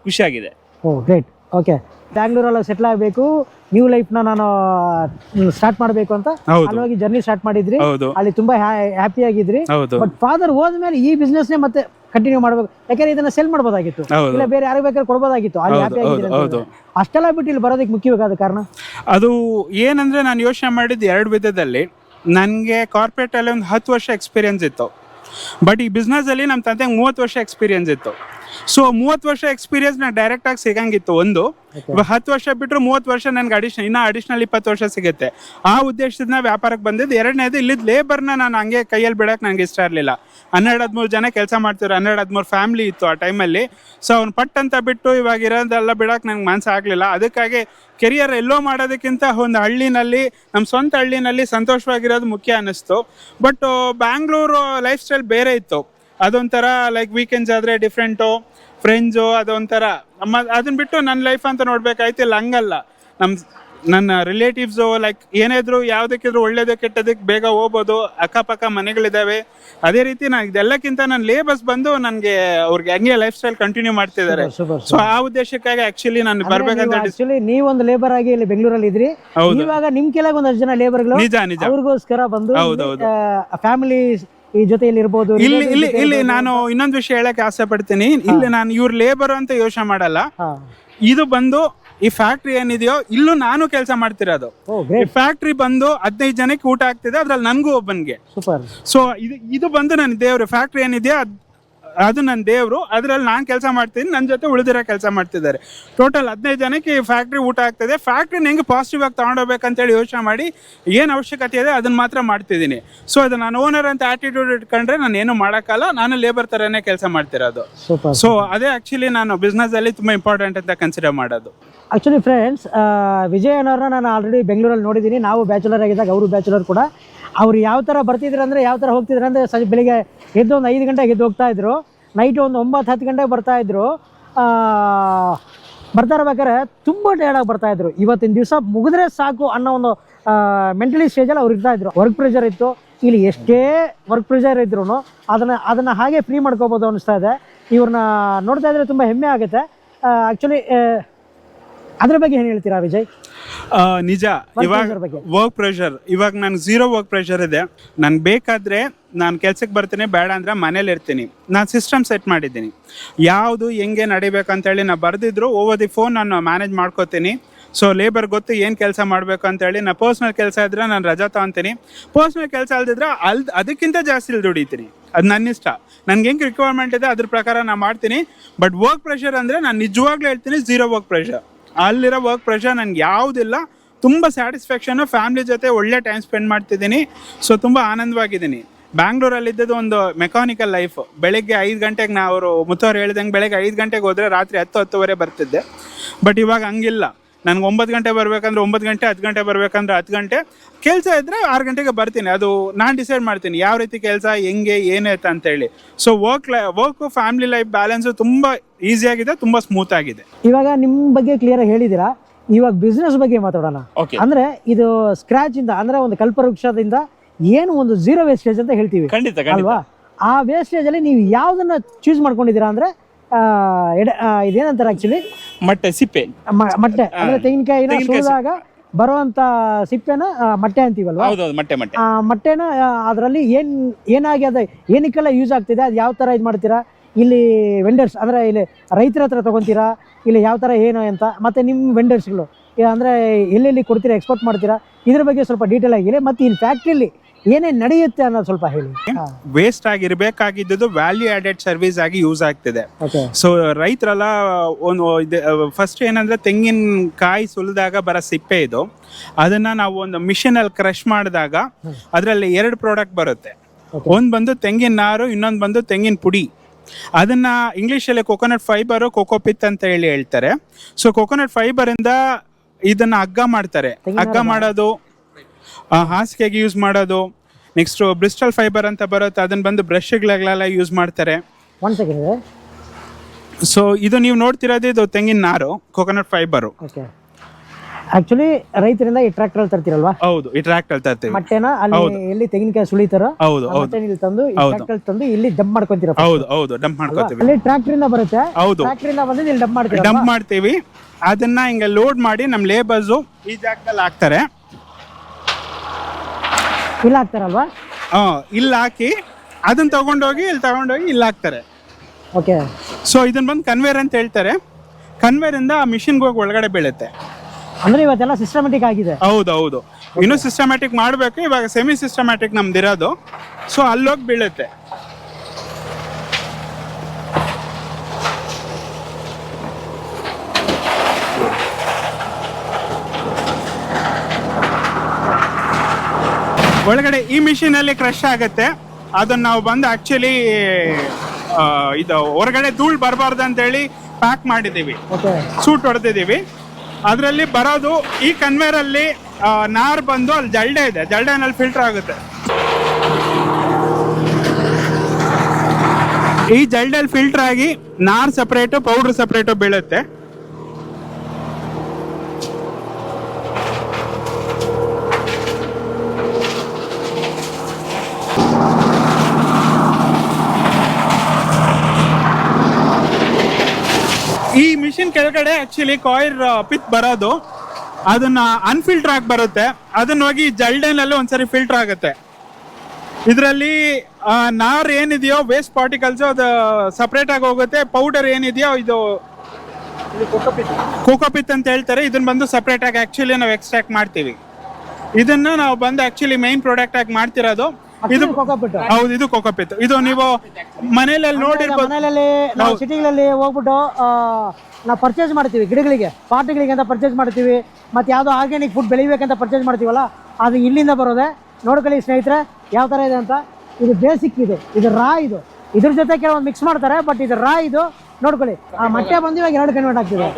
ಖುಷಿ ಖುಷಿಯಾಗಿದೆ ಓ ಗ್ರೇಟ್ ಓಕೆ ಬ್ಯಾಂಗ್ಳೂರಲ್ಲಿ ಸೆಟ್ಲ್ ಆಗಬೇಕು. ನ್ಯೂ ನ ನಾನು ಸ್ಟಾರ್ಟ್ ಮಾಡಬೇಕು ಅಂತ. ಅಲ್ಲೋಗಿ ಜರ್ನಿ ಸ್ಟಾರ್ಟ್ ಮಾಡಿದ್ರಿ. ಅಲ್ಲಿ ತುಂಬಾ ಹ್ಯಾಪಿ ಆಗಿದ್ರಿ. ಬಟ್ ಫಾದರ್ ಹೋದ್ಮೇಲೆ ಈ ಬಿಸ್ನೆಸ್ನೇ ಮತ್ತೆ ಕಂಟಿನ್ಯೂ ಮಾಡಬೇಕು. ಯಾಕಂದ್ರೆ ಇದನ್ನ ಸೆಲ್ ಮಾಡಬಹುದಾಗಿತ್ತು ಹೌದು. ಇಲ್ಲ ಬೇರೆ ಯಾರು ಬೇಕಾದ್ರೆ ಕೊಡಬಹುದಾಗಿತ್ತು ಅಲ್ಲಿ ಹ್ಯಾಪಿ ಆಗಿದ್ರೆ. ಅಷ್ಟೆಲ್ಲ ಬಿಟ್ಟು ಇಲ್ಲಿ ಬರೋದಕ್ಕೆ ಮುಖ್ಯವಾದ ಕಾರಣ? ಅದು ಏನಂದ್ರೆ ನಾನು ಯೋಚನೆ ಮಾಡಿದ್ದು ಎರಡು ವಿಧದಲ್ಲಿ. ನನಗೆ ಕಾರ್ಪೊರೇಟಲ್ಲಿ ಒಂದು ಹತ್ತು ವರ್ಷ ಎಕ್ಸ್ಪೀರಿಯನ್ಸ್ ಇತ್ತು. ಬಟ್ ಈ ಬಿಸ್ನೆಸ್ಸಲ್ಲಿ ನಮ್ಮ ತಂದೆಗೆ ಮೂವತ್ತು ವರ್ಷ ಎಕ್ಸ್ಪೀರಿಯನ್ಸ್ ಇತ್ತು. ಸೊ ಮೂವತ್ತು ವರ್ಷ ಎಕ್ಸ್ಪೀರಿಯನ್ಸ್ ನಾನು ಡೈರೆಕ್ಟಾಗಿ ಸಿಗಂಗಿತ್ತು ಒಂದು. ಇವಾಗ ಹತ್ತು ವರ್ಷ ಬಿಟ್ಟರು ಮೂವತ್ತು ವರ್ಷ ನನಗೆ ಅಡಿಷನ್ ಇನ್ನ ಅಡಿಷನಲ್ ಇಪ್ಪತ್ತು ವರ್ಷ ಸಿಗುತ್ತೆ. ಆ ಉದ್ದೇಶದಿಂದ ವ್ಯಾಪಾರಕ್ಕೆ ಬಂದಿದ್ದು. ಎರಡನೇದು ಇಲ್ಲಿದ್ದು ಲೇಬರ್ನ ನಾನು ಹಂಗೆ ಕೈಯಲ್ಲಿ ಬಿಡಕ್ಕೆ ನನಗೆ ಇಷ್ಟ ಇರಲಿಲ್ಲ. ಹನ್ನೆರಡು ಹದಿಮೂರು ಜನ ಕೆಲಸ ಮಾಡ್ತಿದ್ರು. ಹನ್ನೆರಡು ಹದಿಮೂರು ಫ್ಯಾಮಿಲಿ ಇತ್ತು ಆ ಟೈಮಲ್ಲಿ ಸೊ ಅವ್ನು ಪಟ್ ಅಂತ ಬಿಟ್ಟು ಇವಾಗ ಇರೋದೆಲ್ಲ ಬಿಡಕ್ಕೆ ನಂಗೆ ಮನಸ್ಸು ಆಗಲಿಲ್ಲ. ಅದಕ್ಕಾಗಿ ಕೆರಿಯರ್ ಎಲ್ಲೋ ಮಾಡೋದಕ್ಕಿಂತ ಒಂದು ಹಳ್ಳಿನಲ್ಲಿ ನಮ್ಮ ಸ್ವಂತ ಹಳ್ಳಿನಲ್ಲಿ ಸಂತೋಷವಾಗಿರೋದು ಮುಖ್ಯ ಅನ್ನಿಸ್ತು ಬಟ್ ಬ್ಯಾಂಗ್ಳೂರು ಲೈಫ್ ಸ್ಟೈಲ್ ಬೇರೆ ಇತ್ತು. ಅದೊಂಥರ ಲೈಕ್ ವೀಕೆಂಡ್ಸ್ ಆದರೆ ಡಿಫ್ರೆಂಟು ಫ್ರೆಂಡ್ಸು ಅದೊಂಥರ. ನಮ್ಮ ಅದನ್ನ ಬಿಟ್ಟು ನನ್ನ ಲೈಫ್ ಅಂತ ನೋಡ್ಬೇಕಾಯ್ತು ಇಲ್ಲ ಹಂಗಲ್ಲ. ನಮ್ಮ ನನ್ನ ರಿಲೇಟಿವ್ಸು ಲೈಕ್ ಏನೇ ಇದ್ರು ಯಾವುದಕ್ಕಿದ್ರು ಒಳ್ಳೇದು ಕೆಟ್ಟದಕ್ಕೆ ಬೇಗ ಹೋಗ್ಬೋದು ಅಕ್ಕಪಕ್ಕ ಮನೆಗಳಿದ್ದಾವೆ. ಅದೇ ರೀತಿ ನಾನು ಇದೆಲ್ಲಕ್ಕಿಂತ ನನ್ನ ಲೇಬರ್ಸ್ ಬಂದು ನನಗೆ ಅವ್ರಿಗೆ ಹಂಗೆ ಲೈಫ್ ಸ್ಟೈಲ್ ಕಂಟಿನ್ಯೂ ಮಾಡ್ತಿದ್ದಾರೆ ಸೊ ಆ ಉದ್ದೇಶಕ್ಕಾಗಿ ಆಕ್ಚುಲಿ ನಾನು ಬರ್ಬೇಕಂತ ಡಿಸ್- ಆಕ್ಚುಲಿ ನೀವೊಂದು ಲೇಬರ್ ಆಗಿ ಇಲ್ಲಿ ಬೆಂಗಳೂರಲ್ಲಿ ಇದ್ರಿ. ಹೌದು. ಇವಾಗ ನಿಮ್ ಕೆಳಗೆ ಒಂದಷ್ಟು ಜನ ಲೇಬರ್ಗಳು ನಿಜ ನಿಜ. ಅವ್ರಿಗೋಸ್ಕರ ಬಂದು ಹೌದು, ಹೌದು. ಫ್ಯಾಮಿಲಿ ಈ ಜೊತೆಯಲ್ಲಿ ಇರ್ಬೋದು ಇಲ್ಲಿ ಇಲ್ಲಿ ಇಲ್ಲಿ ನಾನು ಇನ್ನೊಂದು ವಿಷಯ ಹೇಳಕ್ ಆಸೆ ಪಡ್ತೀನಿ. ಇಲ್ಲಿ ನಾನು ಇವ್ರ ಲೇಬರ್ ಅಂತ ಯೋಚನೆ ಮಾಡಲ್ಲ. ಇದು ಬಂದು ಈ ಫ್ಯಾಕ್ಟ್ರಿ ಏನಿದೆಯೋ ಇಲ್ಲೂ ನಾನು ಕೆಲಸ ಮಾಡ್ತಿರೋದು. ಈ ಫ್ಯಾಕ್ಟ್ರಿ ಬಂದು ಹದಿನೈದು ಜನಕ್ಕೆ ಊಟ ಆಗ್ತಿದೆ ಅದ್ರಲ್ಲಿ ನನಗೂ ಒಬ್ಬನಿಗೆ. ಸೂಪರ್ ಸೊ ಇದು ಇದು ಬಂದು ನನ್ನ ದೇವ್ರು ಫ್ಯಾಕ್ಟ್ರಿ ಏನಿದೆಯೋ ಅದ್ ನನ್ನ ದೇವರು ಅದರಲ್ಲಿ ನಾನು ಕೆಲಸ ಮಾಡ್ತೀನಿ ನನ್ನ ಜೊತೆ ಉಳಿದಿರೋ ಕೆಲಸ ಮಾಡ್ತಿದ್ದಾರೆ. ಟೋಟಲ್ ಹದಿನೈದು ಜನಕ್ಕೆ ಈ ಫ್ಯಾಕ್ಟ್ರಿ ಊಟ ಆಗ್ತದೆ. ಫ್ಯಾಕ್ಟ್ರಿನ ಹೆಂಗೆ ಪಾಸಿಟಿವ್ ಆಗಿ ತೊಗೊಂಡೋಗ್ಬೇಕಂತೇಳಿ ಯೋಚನೆ ಮಾಡಿ ಏನು ಅವಶ್ಯಕತೆ ಇದೆ ಅದನ್ನ ಮಾತ್ರ ಮಾಡ್ತಿದ್ದೀನಿ. ಸೊ ಅದು ನಾನು ಓನರ್ ಅಂತ ಆಟಿಟ್ಯೂಡ್ ಇಟ್ಕೊಂಡ್ರೆ ನಾನು ಏನು ಮಾಡೋಕ್ಕಲ್ಲ ನಾನು ಲೇಬರ್ ಥರನೇ ಕೆಲಸ ಮಾಡ್ತಿರೋದು. ಸೊ ಅದೇ ಆ್ಯಕ್ಚುಲಿ ನಾನು ಬಿಸ್ನೆಸ್ಸಲ್ಲಿ ತುಂಬ ಇಂಪಾರ್ಟೆಂಟ್ ಅಂತ ಕನ್ಸಿಡರ್ ಮಾಡೋದು. ಆಕ್ಚುಲಿ ಫ್ರೆಂಡ್ಸ್ ವಿಜಯ್ ಅನ್ನೋರನ್ನ ನಾನು ಆಲ್ರೆಡಿ ಬೆಂಗಳೂರಲ್ಲಿ ನೋಡಿದ್ದೀನಿ. ನಾವು ಬ್ಯಾಚುಲರ್ ಆಗಿದ್ದಾಗ ಅವರು ಬ್ಯಾಚುಲರ್ ಕೂಡ. ಅವ್ರು ಯಾವ ಥರ ಬರ್ತಿದ್ರು ಅಂದರೆ ಯಾವ ಥರ ಹೋಗ್ತಿದ್ರು ಅಂದರೆ ಬೆಳಿಗ್ಗೆ ಎದ್ದು ಒಂದು ಐದು ಗಂಟೆಗೆ ಎದ್ದು ಹೋಗ್ತಾ ಇದ್ರು. ನೈಟ್ ಒಂದು ಒಂಬತ್ತು ಹತ್ತು ಗಂಟೆಗೆ ಬರ್ತಾ ಇದ್ರು. ಆ, ಬರ್ತಾ ಇರ್ಬೇಕಾದ್ರೆ ತುಂಬ ಬರ್ತಾ ಇದ್ರು. ಇವತ್ತಿನ ದಿವಸ ಮುಗಿದ್ರೆ ಸಾಕು ಅನ್ನೋ ಒಂದು ಮೆಂಟಲಿ ಸ್ಟೇಜಲ್ಲಿ ಅವ್ರು ಇರ್ತಾಯಿದ್ರು ವರ್ಕ್ ಪ್ರೆಷರ್ ಇತ್ತು. ಇಲ್ಲಿ ಎಷ್ಟೇ ವರ್ಕ್ ಪ್ರೆಷರ್ ಇದ್ರು ಅದನ್ನು ಅದನ್ನು ಹಾಗೆ ಫ್ರೀ ಮಾಡ್ಕೋಬೋದು ಅನಿಸ್ತಾ ಇದೆ. ಇವ್ರನ್ನ ನೋಡ್ತಾ ಇದ್ರೆ ತುಂಬ ಹೆಮ್ಮೆ ಆಗುತ್ತೆ. ಆ್ಯಕ್ಚುಲಿ ಅದ್ರ ಬಗ್ಗೆ ಏನು ಹೇಳ್ತೀರಾ ವಿಜಯ್? ನಿಜ. ಇವಾಗ ವರ್ಕ್ ಪ್ರೆಷರ್ ಇವಾಗ ನನ್ಗೆ ಝೀರೋ ವರ್ಕ್ ಪ್ರೆಷರ್ ಇದೆ. ನಾನು ಬೇಕಾದ್ರೆ ನಾನು ಕೆಲ್ಸಕ್ಕೆ ಬರ್ತೀನಿ ಬೇಡ ಅಂದ್ರೆ ಮನೇಲಿ ಇರ್ತೀನಿ. ನಾನು ಸಿಸ್ಟಮ್ ಸೆಟ್ ಮಾಡಿದ್ದೀನಿ. ಯಾವುದು ಹೆಂಗೆ ನಡಿಬೇಕಂತೇಳಿ ನಾನು ಬರೆದಿದ್ರು ಓವರ್ ದಿ ಫೋನ್ ನಾನು ಮ್ಯಾನೇಜ್ ಮಾಡ್ಕೋತೀನಿ. ಸೊ ಲೇಬರ್ ಗೊತ್ತು ಏನು ಕೆಲಸ ಮಾಡಬೇಕು ಅಂತ ಹೇಳಿ ನಾ ಪರ್ಸ್ನಲ್ ಕೆಲಸ ಇದ್ರೆ ನಾನು ರಜಾ ತಗೊಂತೀನಿ. ಪರ್ಸ್ನಲ್ ಕೆಲಸ ಅಲ್ದಿದ್ರೆ ಅಲ್ ಅದಕ್ಕಿಂತ ಜಾಸ್ತಿ ಇಲ್ಲಿ ದುಡಿತೀನಿ. ಅದು ನನ್ನ ಇಷ್ಟ. ನನ್ಗೆ ಹೆಂಗೆ ರಿಕ್ವೈರ್ಮೆಂಟ್ ಇದೆ ಅದ್ರ ಪ್ರಕಾರ ನಾನು ಮಾಡ್ತೀನಿ. ಬಟ್ ವರ್ಕ್ ಪ್ರೆಷರ್ ಅಂದರೆ ನಾನು ನಿಜವಾಗ್ಲೂ ಹೇಳ್ತೀನಿ ಝೀರೋ ವರ್ಕ್ ಪ್ರೆಷರ್ ಅಲ್ಲಿರೋ ವರ್ಕ್ ಪ್ರೆಷರ್ ನನಗೆ ಯಾವುದಿಲ್ಲ. ತುಂಬ ಸ್ಯಾಟಿಸ್ಫ್ಯಾಕ್ಷನ್ ಫ್ಯಾಮಿಲಿ ಜೊತೆ ಒಳ್ಳೆ ಟೈಮ್ ಸ್ಪೆಂಡ್ ಮಾಡ್ತಿದ್ದೀನಿ. ಸೊ ತುಂಬ ಆನಂದವಾಗಿದ್ದೀನಿ. ಬ್ಯಾಂಗ್ಳೂರಲ್ಲಿ ಇದ್ದದ್ದು ಒಂದು ಮೆಕಾನಿಕಲ್ ಲೈಫ್ ಬೆಳಗ್ಗೆ ಐದು ಗಂಟೆಗೆ ನಾ ಅವರು ಮುತ್ತವ್ರು ಹೇಳ್ದಂಗೆ ಬೆಳಗ್ಗೆ ಐದು ಗಂಟೆಗೆ ಹೋದರೆ ರಾತ್ರಿ ಹತ್ತು ಹತ್ತುವರೆ ಬರ್ತಿದ್ದೆ. ಬಟ್ ಇವಾಗ ಹಂಗಿಲ್ಲ. ನನಗೆ ಒಂಬತ್ತು ಗಂಟೆ ಬರ್ಬೇಕಂದ್ರೆ ಒಂಬತ್ತು ಗಂಟೆ ಹತ್ತು ಗಂಟೆ ಬರ್ಬೇಕಂದ್ರೆ ಹತ್ತು ಗಂಟೆ. ಕೆಲಸ ಇದ್ದರೆ ಆರು ಗಂಟೆಗೆ ಬರ್ತೀನಿ. ಅದು ನಾನು ಡಿಸೈಡ್ ಮಾಡ್ತೀನಿ. ಯಾವ ರೀತಿ ಕೆಲಸ ಹೆಂಗೆ ಏನಾಯ್ತು ಅಂತೇಳಿ. ಸೊ ವರ್ಕ್ ಲೈ ವರ್ಕು ಫ್ಯಾಮಿಲಿ ಲೈಫ್ ಬ್ಯಾಲೆನ್ಸು ತುಂಬ ಈಸಿಯಾಗಿದೆ ತುಂಬ ಸ್ಮೂತ್ ಆಗಿದೆ. ಇವಾಗ ನಿಮ್ಮ ಬಗ್ಗೆ ಕ್ಲಿಯರ್ ಹೇಳಿದ್ದೀರಾ? ಇವಾಗ ಬಿಸ್ನೆಸ್ ಬಗ್ಗೆ ಮಾತಾಡೋಣ. ಅಂದ್ರೆ ಇದು ಸ್ಕ್ರಾಚ್ ಇಂದ ಅಂದ್ರೆ ಒಂದು ಕಲ್ಪವೃಕ್ಷದಿಂದ ಏನು ಒಂದು ಝೀರೋ ವೇಸ್ಟೇಜ್ ಅಂತ ಹೇಳ್ತೀವಿ. ಖಂಡಿತ ಖಂಡಿತ. ಅಲ್ವಾ? ಆ ವೇಸ್ಟೇಜ್ ಅಲ್ಲಿ ನೀವು ಯಾವ್ದನ್ನ ಚೂಸ್ ಮಾಡ್ಕೊಂಡಿದ್ದೀರಾ ಅಂದ್ರೆ ಎಡೆ- ಆ, ಇದೇನಂತಾರೆ ಆಕ್ಚುಲಿ ಮತ್ತೆ ಸಿಪ್ಪೆ. ಮಟ್ಟೆ. ಅಂದ್ರೆ ತೆಂಗಿನಕಾಯಿನ ಸುಳಿದಾಗ ಬರುವಂತ ಸಿಪ್ಪೆನ ಆ, ಮಟ್ಟೆ ಅಂತೀವಲ್ವಾ? ಹೌದೌದು ಮೊಟ್ಟೆ ಮೊಟ್ಟೆ. ಆ ಮೊಟ್ಟೆನ ಅದರಲ್ಲಿ ಏನ್ ಏನಾಗಿ ಅದ ಏನಕ್ಕೆಲ್ಲ ಯೂಸ್ ಆಗ್ತಿದೆ ಅದು ಯಾವ ತರ ಇದು ಮಾಡ್ತೀರಾ? ಇಲ್ಲಿ ವೆಂಡರ್ಸ್ ಅಂದ್ರೆ ಇಲ್ಲಿ ರೈತರ ಹತ್ರ ತಗೊಂತೀರಾ? ಇಲ್ಲಿ ಯಾವ ತರ ಏನು ಅಂತ ಮತ್ತೆ ನಿಮ್ಮ ವೆಂಡರ್ಸ್ಗಳು ಅಂದ್ರೆ ಎಲ್ಲೆಲ್ಲಿ ಕೊಡ್ತೀರಾ ಎಕ್ಸ್ಪೋರ್ಟ್ ಮಾಡ್ತೀರಾ ಇದ್ರ ಬಗ್ಗೆ ಸ್ವಲ್ಪ ಡೀಟೇಲ್ ಆಗಿ ಹೇಳಿ. ಮತ್ತೆ ಇಲ್ಲಿ ಫ್ಯಾಕ್ಟ್ರಿಲಿ ಏನೇನು ನಡೆಯುತ್ತೆ ಅನ್ನೋದು ಸ್ವಲ್ಪ ಹೇಳಿ. ವೇಸ್ಟ್ ಆಗಿರ್ಬೇಕಾಗಿದ್ದು ವ್ಯಾಲ್ಯೂ ಆಡೆಡ್ ಸರ್ವಿಸ್ ಆಗಿ ಯೂಸ್ ಆಗ್ತಿದೆ. ಸೊ ರೈತರೆಲ್ಲ ಒಂದು ಫಸ್ಟ್ ಏನಂದ್ರೆ ತೆಂಗಿನಕಾಯಿ ಸುಲಿದಾಗ ಬರೋ ಸಿಪ್ಪೆ ಇದು. ಅದನ್ನ ನಾವು ಒಂದು ಮಿಷಿನ್ ಅಲ್ಲಿ ಕ್ರಶ್ ಮಾಡಿದಾಗ ಅದರಲ್ಲಿ ಎರಡು ಪ್ರಾಡಕ್ಟ್ ಬರುತ್ತೆ. ಒಂದು ಬಂದು ತೆಂಗಿನ ನಾರು ಇನ್ನೊಂದು ಬಂದು ತೆಂಗಿನ ಪುಡಿ. ಅದನ್ನ ಇಂಗ್ಲಿಷಲ್ಲಿ ಕೊಕೊನಟ್ ಫೈಬರ್ ಕೊಕೋಪಿತ್ ಅಂತ ಹೇಳಿ ಹೇಳ್ತಾರೆ. ಸೊ ಕೊಕೊನಟ್ ಫೈಬರ್ ಇಂದ ಇದನ್ನ ಹಗ್ಗ ಮಾಡ್ತಾರೆ. ಹಗ್ಗ ಮಾಡೋದು ಹಾಸಿಗೆಗೆ ಯೂಸ್ ಮಾಡೋದು ನೆಕ್ಸ್ಟ್ ಬ್ರಿಸ್ಟಲ್ ಫೈಬರ್ ಅಂತ ಬರುತ್ತೆ ಅದನ್ನ ಬಂದು ಬ್ರಷ್ಗಳೆಲ್ಲ ಯೂಸ್ ಮಾಡ್ತಾರೆ. ಸೆಕೆಂಡ್ ಸೊ ಇದು ನೀವು ನೋಡ್ತಿರೋದು ಇದು ತೆಂಗಿನ ನಾರು ಕೊಕೊನಟ್ ಫೈಬರ್ ಆಕ್ಚುಲಿ ರೈತರಿಂದ ಈ ಟ್ರ್ಯಾಕ್ಟರ್ ಅಲ್ಲಿ ತರ್ತೀರಲ್ವಾ? ಹೌದು ಈ ಟ್ರ್ಯಾಕ್ಟರ್ ತರ್ತೀವಿ. ಮಟ್ಟೆನ ಅಲ್ಲಿ ಎಲ್ಲಿ ತೆಂಗಿನಕಾಯಿ ಸುಳಿತಾರೋ ಹೌದು ಹೌದು. ಇಲ್ಲಿ ತಂದು ಈ. ಟ್ರ್ಯಾಕ್ಟರ್ ತಂದು ಇಲ್ಲಿ ಡಂಪ್ ಮಾಡ್ಕೊಂತೀರ ಹೌದು ಹೌದು ಡಂಪ್ ಮಾಡ್ಕೊಂತೀವಿ. ಅಲ್ಲಿ ಟ್ರ್ಯಾಕ್ಟರ್ ಇಂದ ಬರುತ್ತೆ. ಹೌದು. ಟ್ರ್ಯಾಕ್ಟರ್ ಇಂದ ಬಂದು ಇಲ್ಲಿ ಡಂಪ್ ಮಾಡ್ತೀವಿ ಡಂಪ್ ಮಾಡ್ತೀವಿ. ಅದನ್ನ ಹಿಂಗ ಲೋಡ್ ಮಾಡಿ ನಮ್ಮ ಲೇಬರ್ಸ್ ಈ ಜಾಗದಲ್ಲಿ ಹಾಕ್ತಾರೆ. ಇಲ್ಲ ಹಾಕ್ತಾರಲ್ವಾ? ಹಾ ಇಲ್ಲಿ ಹಾಕಿ ಅದನ್ನ ತಗೊಂಡೋಗಿ ಇಲ್ಲಿ ತಗೊಂಡೋಗಿ ಇಲ್ಲಿ ಹಾಕ್ತಾರೆ. ಓಕೆ ಸೊ ಇದನ್ನ ಬಂದು ಕನ್ವೇರ್ ಅಂತ ಹೇಳ್ತಾರೆ. ಕನ್ವೇರ್ ಇಂದ ಆ ಮಿಷಿನ್ಗೆ ಹೋಗಿ ಒಳಗಡೆ ಬೀಳುತ್ತೆ. ಅಂದ್ರೆ ಇವತ್ತೆಲ್ಲ ಸಿಸ್ಟಮ್ಯಾಟಿಕ್ ಆಗಿದೆ. ಹೌದು ಹೌದು ಇನ್ನು ಸಿಸ್ಟಮ್ಯಾಟಿಕ್ ಮಾಡಬೇಕು ಇವಾಗ ಸೆಮಿ ಸಿಸ್ಟಮ್ಯಾಟಿಕ್ ನಮ್ದಿರೋದು. ಸೊ ಅಲ್ಲೋಗಿ ಬೀಳುತ್ತೆ. ಒಳಗಡೆ ಈ ಮಿಷಿನ್ ಅಲ್ಲಿ ಕ್ರಶ್ ಆಗುತ್ತೆ. ಅದನ್ನ ನಾವು ಬಂದು ಆಕ್ಚುಲಿ ಇದು ಹೊರಗಡೆ ಧೂಳ್ ಬರಬಾರ್ದು ಅಂತೇಳಿ ಪ್ಯಾಕ್ ಮಾಡಿದೀವಿ ಸೂಟ್ ಹೊಡೆದಿದ್ದೀವಿ. ಅದರಲ್ಲಿ ಬರೋದು ಈ ಕನ್ವೇರ್ ಅಲ್ಲಿ ಆ, ನಾರ್ ಬಂದು ಅಲ್ಲಿ ಜಲ್ಡೆ ಇದೆ. ಜಲ್ಡೆನಲ್ಲಿ ಫಿಲ್ಟರ್ ಆಗುತ್ತೆ. ಈ ಜಲ್ಡಲ್ಲಿ ಫಿಲ್ಟರ್ ಆಗಿ ನಾರ್ ಸಪ್ರೇಟು ಪೌಡರ್ ಸಪ್ರೇಟು ಬೀಳುತ್ತೆ. ಮಿಷಿನ್ ಕೆಳಗಡೆ ಆಕ್ಚುಲಿ ಕಾಯಿರ್ ಪಿತ್ ಬರೋದು. ಅದನ್ನ ಅನ್ಫಿಲ್ಟರ್ ಆಗಿ ಬರುತ್ತೆ. ಅದನ್ನ ಹೋಗಿ ಜಲ್ಡೆನಲ್ಲಿ ಒಂದ್ಸರಿ ಫಿಲ್ಟರ್ ಆಗುತ್ತೆ. ಇದರಲ್ಲಿ ನಾರ್ ಏನಿದೆಯೋ ವೇಸ್ಟ್ ಪಾರ್ಟಿಕಲ್ಸ್ ಅದು ಸಪ್ರೇಟ್ ಆಗಿ ಹೋಗುತ್ತೆ. ಪೌಡರ್ ಏನಿದೆಯೋ, ಇದು ಕೋಕೋಪಿತ್ ಅಂತ ಹೇಳ್ತಾರೆ. ಇದನ್ನ ಬಂದು ಸಪ್ರೇಟ್ ಆಗಿ ಆಕ್ಚುಲಿ ನಾವು ಎಕ್ಸ್ಟ್ರಾಕ್ಟ್ ಮಾಡ್ತೀವಿ. ಇದನ್ನ ನಾವು ಬಂದು ಆಕ್ಚುಲಿ ಮೈನ್ ಪ್ರಾಡಕ್ಟ್ ಆಗಿ ಮಾಡ್ತಿರೋದು. ಇದು ಕೋಕೋಪಿಟ್ಟು ಹೌದು ಇದು ಕೋಕೋಪಿತ್ ಇದು ನೀವು ಮನೆಯಲ್ಲಿ ನೋಡಿರ್ಬೋದು ಮನೆಯಲ್ಲಿ ನಾವು ಸಿಟಿಗಳಲ್ಲಿ ಹೋಗ್ಬಿಟ್ಟು ನಾವು ಪರ್ಚೇಸ್ ಮಾಡ್ತೀವಿ ಗಿಡಗಳಿಗೆ ಪಾಟ್ಗಳಿಗೆ ಅಂತ ಪರ್ಚೇಸ್ ಮಾಡ್ತೀವಿ. ಮತ್ತೆ ಯಾವುದೋ ಆರ್ಗ್ಯಾನಿಕ್ ಫುಡ್ ಬೆಳಿಬೇಕಂತ ಪರ್ಚೇಸ್ ಮಾಡ್ತೀವಲ್ಲ ಅದು ಇಲ್ಲಿಂದ ಬರೋದೆ. ನೋಡ್ಕೊಳ್ಳಿ ಸ್ನೇಹಿತರೆ ಯಾವ ಥರ ಇದೆ ಅಂತ. ಇದು ಬೇಸಿಕ್ ಇದು. ಇದು ರಾ ಇದು. ಇದ್ರ ಜೊತೆ ಕೆಲವೊಂದು ಮಿಕ್ಸ್ ಮಾಡ್ತಾರೆ ಬಟ್ ಇದು ರಾ ಇದು. ನೋಡ್ಕೊಳ್ಳಿ. ಆ ಮೊಟ್ಟೆ ಬಂದು ಇವಾಗ ಎರಡು ಕನ್ವರ್ಟ್ ಆಗ್ತಿದೆ.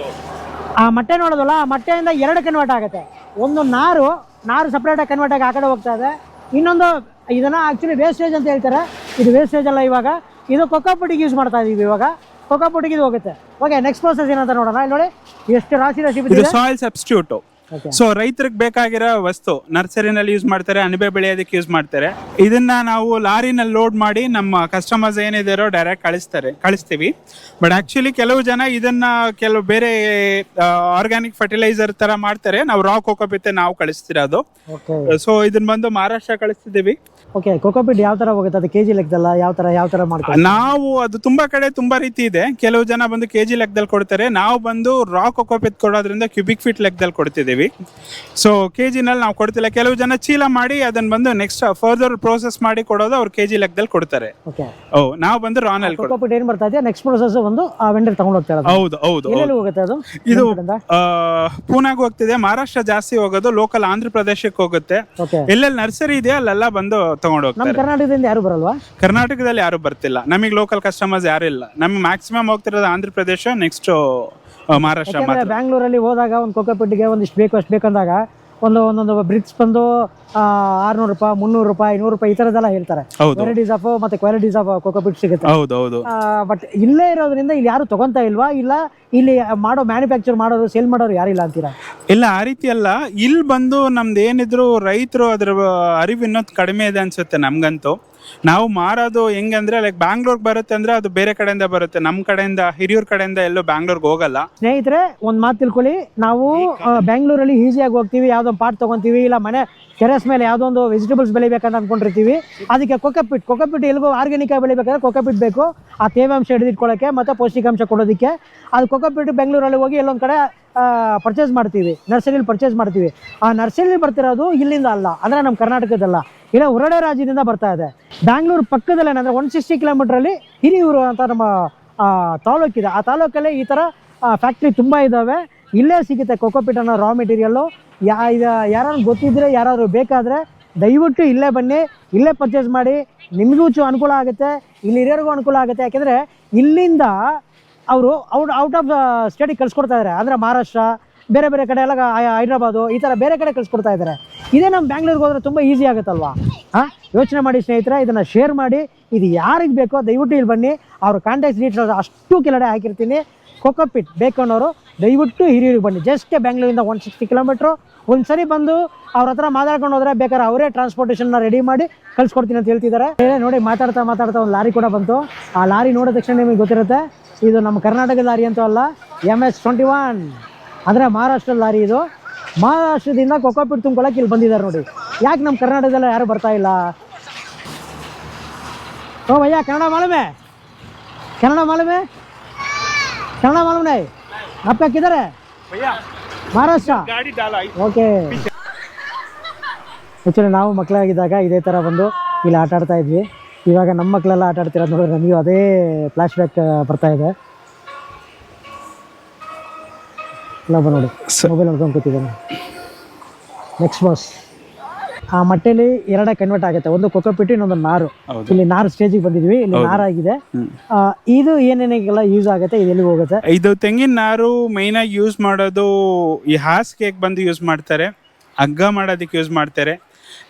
ಆ ಮೊಟ್ಟೆ ನೋಡೋದಲ್ಲ ಆ ಮೊಟ್ಟೆಯಿಂದ ಎರಡು ಕನ್ವರ್ಟ್ ಆಗುತ್ತೆ. ಒಂದು ನಾರು ನಾರು ಸಪ್ರೇಟಾಗಿ ಕನ್ವರ್ಟ್ ಆಗಿ ಆ ಕಡೆ ಹೋಗ್ತಾ ಇದೆ. ಇನ್ನೊಂದು ಇದನ್ನ ಆಕ್ಚುಲಿ ವೇಸ್ಟೇಜ್ ಅಂತ ಹೇಳ್ತಾರೆ. ಇದು ವೇಸ್ಟೇಜ್ ಅಲ್ಲ ಇವಾಗ. ಇದು ಕೊಕ್ಕೋ ಪುಟ್ಟಿಗೆ ಯೂಸ್ ಮಾಡ್ತಾ ಇದೀವಿ ಇವಾಗ. ಕೊಕ್ಕೋ ಪುಟ್ಟಿಗೆ ಇದು ಹೋಗುತ್ತೆ. ಓಕೆ ನೆಕ್ಸ್ಟ್ ಪ್ರೋಸೆಸ್ ಏನಂತ ನೋಡೋಣ. ಇಲ್ಲಿ ನೋಡಿ ಎಷ್ಟು ರಾಶಿ ರಾಶಿ ಬಿದ್ದಿದೆ. Soil substitute Okay. ಸೊ ರೈತರಿಗೆ ಬೇಕಾಗಿರೋ ವಸ್ತು ನರ್ಸರಿನಲ್ಲಿ ಯೂಸ್ ಮಾಡ್ತಾರೆ ಅಣಬೆ ಬೆಳೆಯೋದಕ್ಕೆ ಯೂಸ್ ಮಾಡ್ತಾರೆ. ಇದನ್ನ ನಾವು ಲಾರಿನಲ್ಲಿ ಲೋಡ್ ಮಾಡಿ ನಮ್ಮ ಕಸ್ಟಮರ್ಸ್ ಏನಿದಾರೋ ಡೈರೆಕ್ಟ್ ಕಳಿಸ್ತಾರೆ ಕಳಿಸ್ತೀವಿ. ಬಟ್ ಆಕ್ಚುಲಿ ಕೆಲವು ಜನ ಇದನ್ನ ಕೆಲವು ಬೇರೆ ಆರ್ಗ್ಯಾನಿಕ್ ಫರ್ಟಿಲೈಸರ್ ತರ ಮಾಡ್ತಾರೆ. ನಾವು ರಾ ಕೋಕೋಪಿತ್ತೆ ನಾವು ಕಳಿಸ್ತಿರೋದು. ಸೊ ಇದನ್ನ ಬಂದು ಮಹಾರಾಷ್ಟ್ರ ಕಳಿಸ್ತಿದ್ದೀವಿ. ಓಕೆ ಕೋಕೋಪಿಟ್ ಯಾವ ತರ ಹೋಗುತ್ತೆ? ಅದು ಕೆಜಿ ಲೆಕ್ಕದಲ್ಲ ಯಾವ ತರ ಯಾವ ತರ ಮಾಡ್ತಾರೆ ನಾವು ಅದು ತುಂಬಾ ಕಡೆ ತುಂಬಾ ರೀತಿ ಇದೆ. ಕೆಲವು ಜನ ಬಂದು ಕೆಜಿ ಲೆಕ್ಕದಲ್ಲಿ ಕೊಡ್ತಾರೆ. ನಾವು ಬಂದು ರಾ ಕೊಕೋಪಿತ್ ಕೊಡೋದ್ರಿಂದ ಕ್ಯೂಬಿಕ್ ಫೀಟ್ ಲೆಕ್ಕದಲ್ಲಿ ಕೊಡ್ತಿದ್ದೀವಿ. ಸೊ ಕೆಜಿನಲ್ಲಿ ನಾವು ಕೊಡ್ತಿಲ್ಲ. ಕೆಲವು ಜನ ಚೀಲ ಮಾಡಿ ಅದನ್ನ ಬಂದು ನೆಕ್ಸ್ಟ್ ಫರ್ದರ್ ಪ್ರೋಸೆಸ್ ಮಾಡಿ ಕೊಡೋದು ಅವ್ರು ಕೆಜಿ ಲೆಕ್ಕದಲ್ಲಿ ಕೊಡ್ತಾರೆ. ಓಕೆ ಓ ನಾವು ಬಂದು ರಾನಲ್ಲಿ ಕೊಡ್ತೀವಿ ಕೋಕೋಪಿಟ್ ಏನ್ ಬರ್ತಾ ಇದೆ ನೆಕ್ಸ್ಟ್ ಪ್ರೋಸೆಸ್ ಒಂದು ಆ ವೆಂಡರ್ ತಗೊಂಡು ಹೋಗ್ತಾರೆ ಹೌದು ಹೌದು ಎಲ್ಲೆಲ್ಲಿ ಹೋಗುತ್ತೆ ಅದು? ಇದು ಆ? ಪೂನಾಗ್ ಹೋಗ್ತಿದೆ. ಮಹಾರಾಷ್ಟ್ರ ಜಾಸ್ತಿ ಹೋಗೋದು ಲೋಕಲ್ ಆಂಧ್ರ ಪ್ರದೇಶಕ್ಕೆ ಹೋಗುತ್ತೆ. ಎಲ್ಲೆಲ್ಲಿ ನರ್ಸರಿ ಇದೆ ಅಲ್ಲೆಲ್ಲ ಬಂದು ತಗೊಂಡು ನಮ್ಮ ಹೋಗ್ತಾರೆ. ಕರ್ನಾಟಕದಿಂದ ಯಾರು ಬರಲ್ವಾ? ಕರ್ನಾಟಕದಲ್ಲಿ ಯಾರು ಬರ್ತಿಲ್ಲ. ನಮಗೆ ಲೋಕಲ್ ಕಸ್ಟಮರ್ಸ್ ಯಾರು ಇಲ್ಲ. ನಮಗೆ ಮ್ಯಾಕ್ಸಿಮಮ್ ಹೋಗ್ತಿರೋದು ಆಂಧ್ರ ಪ್ರದೇಶ ನೆಕ್ಸ್ಟ್ ಮಹಾರಾಷ್ಟ್ರ ಯಾಕಂದ್ರೆ ಮಾತ್ರ ಬ್ಯಾಂಗ್ಳೂರಲ್ಲಿ ಹೋದಾಗ ಒಂದು ಕೊಕ್ಕಪಟ್ಟಿಗೆ ಒಂದಿಷ್ಟು ಬೇಕು ಅಷ್ಟು ಬೇಕಂದಾಗ ಒಂದು ಒಂದೊಂದು ಬ್ರಿಕ್ಸ್ ಬಂದು ಆರ್ನೂರು ರೂಪಾಯಿ ಮುನ್ನೂರು ರೂಪಾಯಿ ಐನೂರು ರೂಪಾಯಿ ಈ ಥರದ್ದೆಲ್ಲ ಹೇಳ್ತಾರೆ. ವೆರೈಟೀಸ್ ಆಫ್ ಮತ್ತೆ ಕ್ವಾಲಿಟೀಸ್ ಆಫ್ ಕೋಕೋಪಿಟ್ ಸಿಗುತ್ತೆ. ಹೌದು ಹೌದು. ಬಟ್ ಇಲ್ಲೇ ಇರೋದ್ರಿಂದ ಇಲ್ಲಿ ಯಾರು ತಗೊಂತಾ ಇಲ್ವಾ? ಇಲ್ಲ ಇಲ್ಲಿ ಮಾಡೋ ಮ್ಯಾನುಫ್ಯಾಕ್ಚರ್ ಮಾಡೋರು ಸೇಲ್ ಮಾಡೋರು ಯಾರಿಲ್ಲ ಅಂತೀರಾ? ಇಲ್ಲ ಆ ರೀತಿ ಅಲ್ಲ. ಇಲ್ಲಿ ಬಂದು ನಮ್ದು ಏನಿದ್ರು ರೈತರು ಅದ್ರ ಅರಿವು ಇನ್ನೊಂದು ಕಡಿಮೆ ಇದೆ ಅನ್ಸುತ್ತೆ ನಮ್ಗಂತೂ. ನಾವು ಮಾರೋದು ಹೆಂಗಂದ್ರೆ ಲೈಕ್ ಬ್ಯಾಂಗ್ಳೂರ್ಗೆ ಬರುತ್ತೆ ಅಂದ್ರೆ ಅದು ಬೇರೆ ಕಡೆಯಿಂದ ಬರುತ್ತೆ. ನಮ್ಮ ಕಡೆಯಿಂದ ಹಿರಿಯೂರ್ ಕಡೆಯಿಂದ ಎಲ್ಲೋ ಬ್ಯಾಂಗ್ಳೂರ್ಗೆ ಹೋಗಲ್ಲ. ಸ್ನೇಹಿತರೆ ಒಂದು ಮಾತು ತಿಳ್ಕೊಳ್ಳಿ. ನಾವು ಬ್ಯಾಂಗ್ಳೂರಲ್ಲಿ ಬೆಂಗಳೂರಲ್ಲಿ ಈಸಿಯಾಗಿ ಹೋಗ್ತೀವಿ. ಯಾವುದೋ ಒಂದು ಪಾಟ್ ತೊಗೊತೀವಿ. ಇಲ್ಲ ಮನೆ ಟೆರೆಸ್ ಮೇಲೆ ಯಾವುದೋ ಒಂದು ವೆಜಿಟೇಬಲ್ಸ್ ಬೆಳಿಬೇಕಂತ ಅನ್ಕೊಂಡಿರ್ತೀವಿ. ಅದಕ್ಕೆ ಕೊಕ್ಕಪಿಟ್ ಕೊಕ್ಕಪಿಟ್ ಎಲ್ಲೋ ಆರ್ಗ್ಯಾನಿಕ್ ಆಗಿ ಬೆಳಿಬೇಕಾದ್ರೆ ಕೊಕ್ಕಪಿಟ್ ಬೇಕು. ಆ ತೇವಾಂಶ ಹಿಡಿದಿಟ್ಕೊಳ್ಳೋಕ್ಕೆ ಮತ್ತೆ ಪೌಷ್ಟಿಕಾಂಶ ಕೊಡೋದಕ್ಕೆ. ಅದು ಕೊಕ್ಕಪಿಟ್ ಬೆಂಗಳೂರಲ್ಲಿ ಹೋಗಿ ಎಲ್ಲೊಂದು ಕಡೆ ಪರ್ಚೇಸ್ ಮಾಡ್ತೀವಿ. ನರ್ಸರಿಲಿ ಪರ್ಚೇಸ್ ಮಾಡ್ತೀವಿ. ಆ ನರ್ಸರಿಲಿ ಬರ್ತಿರೋದು ಇಲ್ಲಿಂದ ಅಲ್ಲ. ಅಂದ್ರೆ ನಮ್ಮ ಕರ್ನಾಟಕದಲ್ಲ. ಇಲ್ಲ ಹೊರಡೆ ರಾಜ್ಯದಿಂದ ಬರ್ತಾ ಇದೆ. ಬ್ಯಾಂಗ್ಳೂರು ಪಕ್ಕದಲ್ಲೇ, ಅಂದರೆ ಒನ್ ಸಿಕ್ಸ್ಟಿ ಕಿಲೋಮೀಟ್ರಲ್ಲಿ ಹಿರಿಯೂರು ಅಂತ ನಮ್ಮ ತಾಲೂಕಿದೆ. ಆ ತಾಲೂಕಲ್ಲೇ ಈ ಥರ ಫ್ಯಾಕ್ಟ್ರಿ ತುಂಬ ಇದ್ದಾವೆ ಇಲ್ಲೇ ಸಿಗುತ್ತೆ ಕೊಕೋಪಿಟ್ ಅನ್ನೋ ರಾ ಮೆಟೀರಿಯಲ್ಲು ಯಾ ಯಾರು ಗೊತ್ತಿದ್ರೆ, ಯಾರಾದರೂ ಬೇಕಾದರೆ ದಯವಿಟ್ಟು ಇಲ್ಲೇ ಬನ್ನಿ. ಇಲ್ಲೇ ಪರ್ಚೇಸ್ ಮಾಡಿ. ನಿಮಗೂ ಚು ಅನುಕೂಲ ಆಗುತ್ತೆ. ಇಲ್ಲಿ ಹಿರಿಯರಿಗೂ ಅನುಕೂಲ ಆಗುತ್ತೆ. ಯಾಕೆಂದರೆ ಇಲ್ಲಿಂದ ಅವರು ಔಟ್ ಔಟ್ ಆಫ್ ಸ್ಟೇಟಿಗೆ ಕಳ್ಸ್ಕೊಡ್ತಾ ಇದ್ದಾರೆ ಅಂದರೆ ಮಹಾರಾಷ್ಟ್ರ ಬೇರೆ ಬೇರೆ ಕಡೆ ಎಲ್ಲ ಹೈದ್ರಾಬಾದು ಈ ಥರ ಬೇರೆ ಕಡೆ ಕಳಿಸ್ಕೊಡ್ತಾ ಇದ್ದಾರೆ ಇದೇ ನಮ್ಮ ಬ್ಯಾಂಗ್ಳೂರ್ಗೆ ಹೋದ್ರೆ ತುಂಬ ಈಸಿ ಆಗುತ್ತಲ್ವಾ? ಯೋಚನೆ ಮಾಡಿ ಸ್ನೇಹಿತರೆ, ಇದನ್ನು ಶೇರ್ ಮಾಡಿ, ಇದು ಯಾರಿಗೆ ಬೇಕೋ ದಯವಿಟ್ಟು ಇಲ್ಲಿ ಬನ್ನಿ. ಅವ್ರ ಕಾಂಟ್ಯಾಕ್ಟ್ ಡೀಟೇಲ್ಸ್ ಅಷ್ಟು ಕೆಲಡೆ ಹಾಕಿರ್ತೀನಿ. ಕೊಕೊಪಿಟ್ ಬೇಕನ್ನೋರು ದಯವಿಟ್ಟು ಹಿರಿಯರಿಗೆ ಬನ್ನಿ. ಜಸ್ಟ್ ಬ್ಯಾಂಗ್ಳೂರಿಂದ ಒನ್ ಸಿಕ್ಸ್ಟಿ ಕಿಲೋಮೀಟ್ರು ಒಂದು ಸರಿ ಬಂದು ಅವ್ರ ಹತ್ರ ಮಾತಾಡ್ಕೊಂಡು ಹೋದ್ರೆ ಬೇಕಾದ್ರೆ ಅವರೇ ಟ್ರಾನ್ಸ್ಪೋರ್ಟೇಷನ್ನ ರೆಡಿ ಮಾಡಿ ಕಳ್ಸಿಕೊಡ್ತೀನಿ ಅಂತ ಹೇಳ್ತಿದ್ದಾರೆ ನೋಡಿ ಮಾತಾಡ್ತಾ ಮಾತಾಡ್ತಾ ಒಂದು ಲಾರಿ ಕೂಡ ಬಂತು. ಆ ಲಾರಿ ನೋಡಿದ ತಕ್ಷಣ ನಿಮಗೆ ಗೊತ್ತಿರುತ್ತೆ, ಇದು ನಮ್ಮ ಕರ್ನಾಟಕದ ಲಾರಿ ಅಂತೂ ಅಲ್ಲ ಎಂ ಎಸ್ ಟ್ವೆಂಟಿ ಒನ್ ಅಂದರೆ ಮಹಾರಾಷ್ಟ್ರ ಲಾರಿ ಇದು. ಮಹಾರಾಷ್ಟ್ರದಿಂದ ಕೊಕ್ಕೋಪಿಟ್ ತುಂಬ್ಕೊಳಕ್ಕೆ ಇಲ್ಲಿ ಬಂದಿದ್ದಾರೆ ನೋಡಿ. ಯಾಕೆ ನಮ್ಮ ಕರ್ನಾಟಕದಲ್ಲ ಯಾರು ಬರ್ತಾ ಇಲ್ಲ? ಓ ಭಯ್ಯ ಕನ್ನಡ ಮಾಲುಮೆ? ಕನ್ನಡ ಮಾಲುಮೆ? ಕನ್ನಡ ಮಾಲುಮೆ ಅಪ್ಪ ಹಾಕಿದ್ದಾರೆ ಮಹಾರಾಷ್ಟ್ರ? ಓಕೆ. ಆ್ಯಕ್ಚುಲಿ ನಾವು ಮಕ್ಕಳಾಗಿದ್ದಾಗ ಇದೇ ಥರ ಬಂದು ಇಲ್ಲಿ ಆಟ ಆಡ್ತಾ ಇದ್ವಿ. ಇವಾಗ ನಮ್ಮ ಮಕ್ಕಳೆಲ್ಲ ಆಟ ಆಡ್ತಿರೋದು ನೋಡಿದ್ರೆ ನಮಗೂ ಅದೇ ಫ್ಲ್ಯಾಶ್ ಬ್ಯಾಕ್ ಬರ್ತಾ ಇದೆ. ಇಲ್ಲೊಬ್ಬ ನೋಡಿ. ಮೊಬೈಲ್ ನೋಡ್ಕೊಂಡು ಕೂತಿದ್ದಾನೆ. ನೆಕ್ಸ್ಟ್ ಬಾಸ್ ಆ ಮಟ್ಟೆಲಿ ಎರಡೇ ಕನ್ವರ್ಟ್ ಆಗುತ್ತೆ. ಒಂದು ಕೊಕೊಪಿಟ್ಟು ಇನ್ನೊಂದು ನಾರು. ಇಲ್ಲಿ ನಾರು ಸ್ಟೇಜಿಗೆ ಬಂದಿದ್ವಿ. ಇಲ್ಲಿ ನಾರಾಗಿದೆ ಇದು ಏನೇನಿಗೆಲ್ಲ ಯೂಸ್ ಆಗುತ್ತೆ ಇದು ಎಲ್ಲಿಗೆ ಹೋಗುತ್ತೆ? ಇದು ತೆಂಗಿನ ನಾರು ಮೈನ್ ಆಗಿ ಯೂಸ್ ಮಾಡೋದು ಈ ಹಾಸಿಗೆ ಬಂದು ಯೂಸ್ ಮಾಡ್ತಾರೆ. ಹಗ್ಗ ಮಾಡೋದಕ್ಕೆ ಯೂಸ್ ಮಾಡ್ತಾರೆ.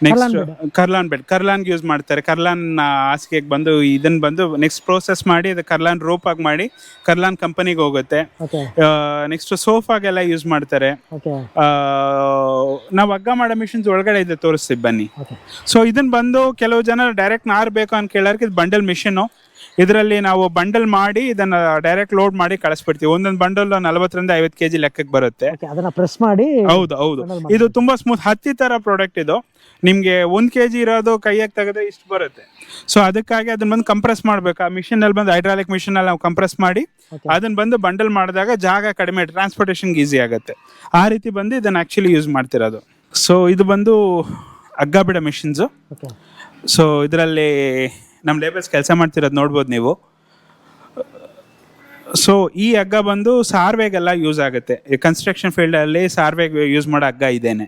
Next Kurlon bed. Kurlon use ಮಾಡ್ತಾರೆ. ಕರ್ಲಾನ್ ಹಾಸಿಗೆ ಬಂದು ಇದನ್ ಬಂದು ನೆಕ್ಸ್ಟ್ ಪ್ರೋಸೆಸ್ ಮಾಡಿ ಅದು ಕರ್ಲಾನ್ ರೋಪ್ ಆಗಿ ಮಾಡಿ ಕರ್ಲಾನ್ ಕಂಪನಿಗೆ ಹೋಗುತ್ತೆ. ನೆಕ್ಸ್ಟ್ ಸೋಫಾಗೆಲ್ಲ ಯೂಸ್ ಮಾಡ್ತಾರೆ. ನಾವು ಹಗ್ಗ ಮಾಡೋ ಮಿಷಿನ್ಸ್ ಒಳಗಡೆ ಇದೆ ತೋರಿಸ್ತೀವಿ ಬನ್ನಿ. ಸೊ ಇದನ್ ಬಂದು ಕೆಲವು ಜನ ಡೈರೆಕ್ಟ್ ನಾರ್ ಬೇಕು ಅಂತ ಕೇಳೋರ್ಗೆ ಇದು ಬಂಡಲ್ ಮಿಷಿನ್ ಇದರಲ್ಲಿ ನಾವು ಬಂಡಲ್ ಮಾಡಿ ಇದನ್ನ ಡೈರೆಕ್ಟ್ ಲೋಡ್ ಮಾಡಿ ಕಳಿಸ್ಬಿಡ್ತೀವಿ. ಒಂದೊಂದು ಬಂಡಲ್ ನಲವತ್ತರಿಂದ ಐವತ್ತು ಕೆಜಿ ಲೆಕ್ಕಕ್ಕೆ ಬರುತ್ತೆ. ಅದನ್ನ ಪ್ರೆಸ್ ಮಾಡಿ ಹೌದು ಹೌದು. ಇದು ತುಂಬಾ ಸ್ಮೂತ್ ಹತ್ತಿ ತರ ಪ್ರಾಡಕ್ಟ್ ಇದು. ನಿಮ್ಗೆ ಒಂದ್ ಕೆಜಿ ಇರೋದು ಕೈಯಾಗ್ ತೆಗೆದ್ರೆ ಇಷ್ಟು ಬರುತ್ತೆ. ಸೊ ಅದಕ್ಕಾಗಿ ಅದನ್ನ ಬಂದು ಕಂಪ್ರೆಸ್ ಮಾಡ್ಬೇಕು. ಆ ಮಿಷಿನ್ ಅಲ್ಲಿ ಬಂದು ಹೈಡ್ರಾಲಿಕ್ ಮಿಷಿನ್ ಅಲ್ಲಿ ನಾವು ಕಂಪ್ರೆಸ್ ಮಾಡಿ Okay. ಅದನ್ನ ಬಂದು ಬಂಡಲ್ ಮಾಡಿದಾಗ ಜಾಗ ಕಡಿಮೆ ಟ್ರಾನ್ಸ್ಪೋರ್ಟೇಶನ್ ಈಸಿ ಆಗುತ್ತೆ. ಆ ರೀತಿ ಬಂದು ಇದನ್ನ ಆಕ್ಚುಲಿ ಯೂಸ್ ಮಾಡ್ತಿರೋದು. ಸೊ ಇದು ಬಂದು ಹಗ್ಗ ಬಿಡ ಮಿಷಿನ್ಸ್ ಓಕೆ ಸೊ ಇದರಲ್ಲಿ ನಮ್ಮ ಲೇಬರ್ಸ್ ಕೆಲಸ ಮಾಡ್ತಿರೋದು ನೋಡ್ಬೋದು ನೀವು. ಸೊ ಈ ಹಗ್ಗ ಬಂದು ಸಾರ್ವೆಗೆಲ್ಲ ಯೂಸ್ ಆಗುತ್ತೆ. ಕನ್ಸ್ಟ್ರಕ್ಷನ್ ಫೀಲ್ಡಲ್ಲಿ ಸಾರ್ವೆಗೆ ಯೂಸ್ ಮಾಡೋ ಹಗ್ಗ ಇದೇನೆ.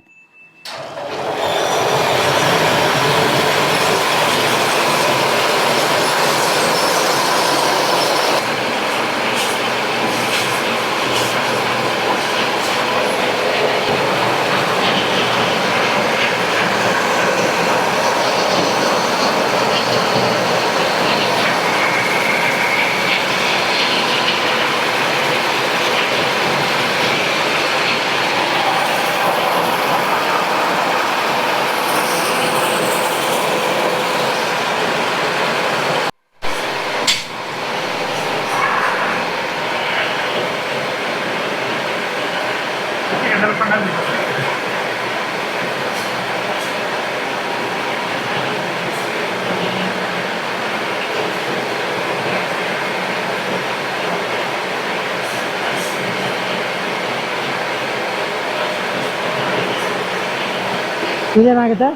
ಇದೇನಾಗುತ್ತೆ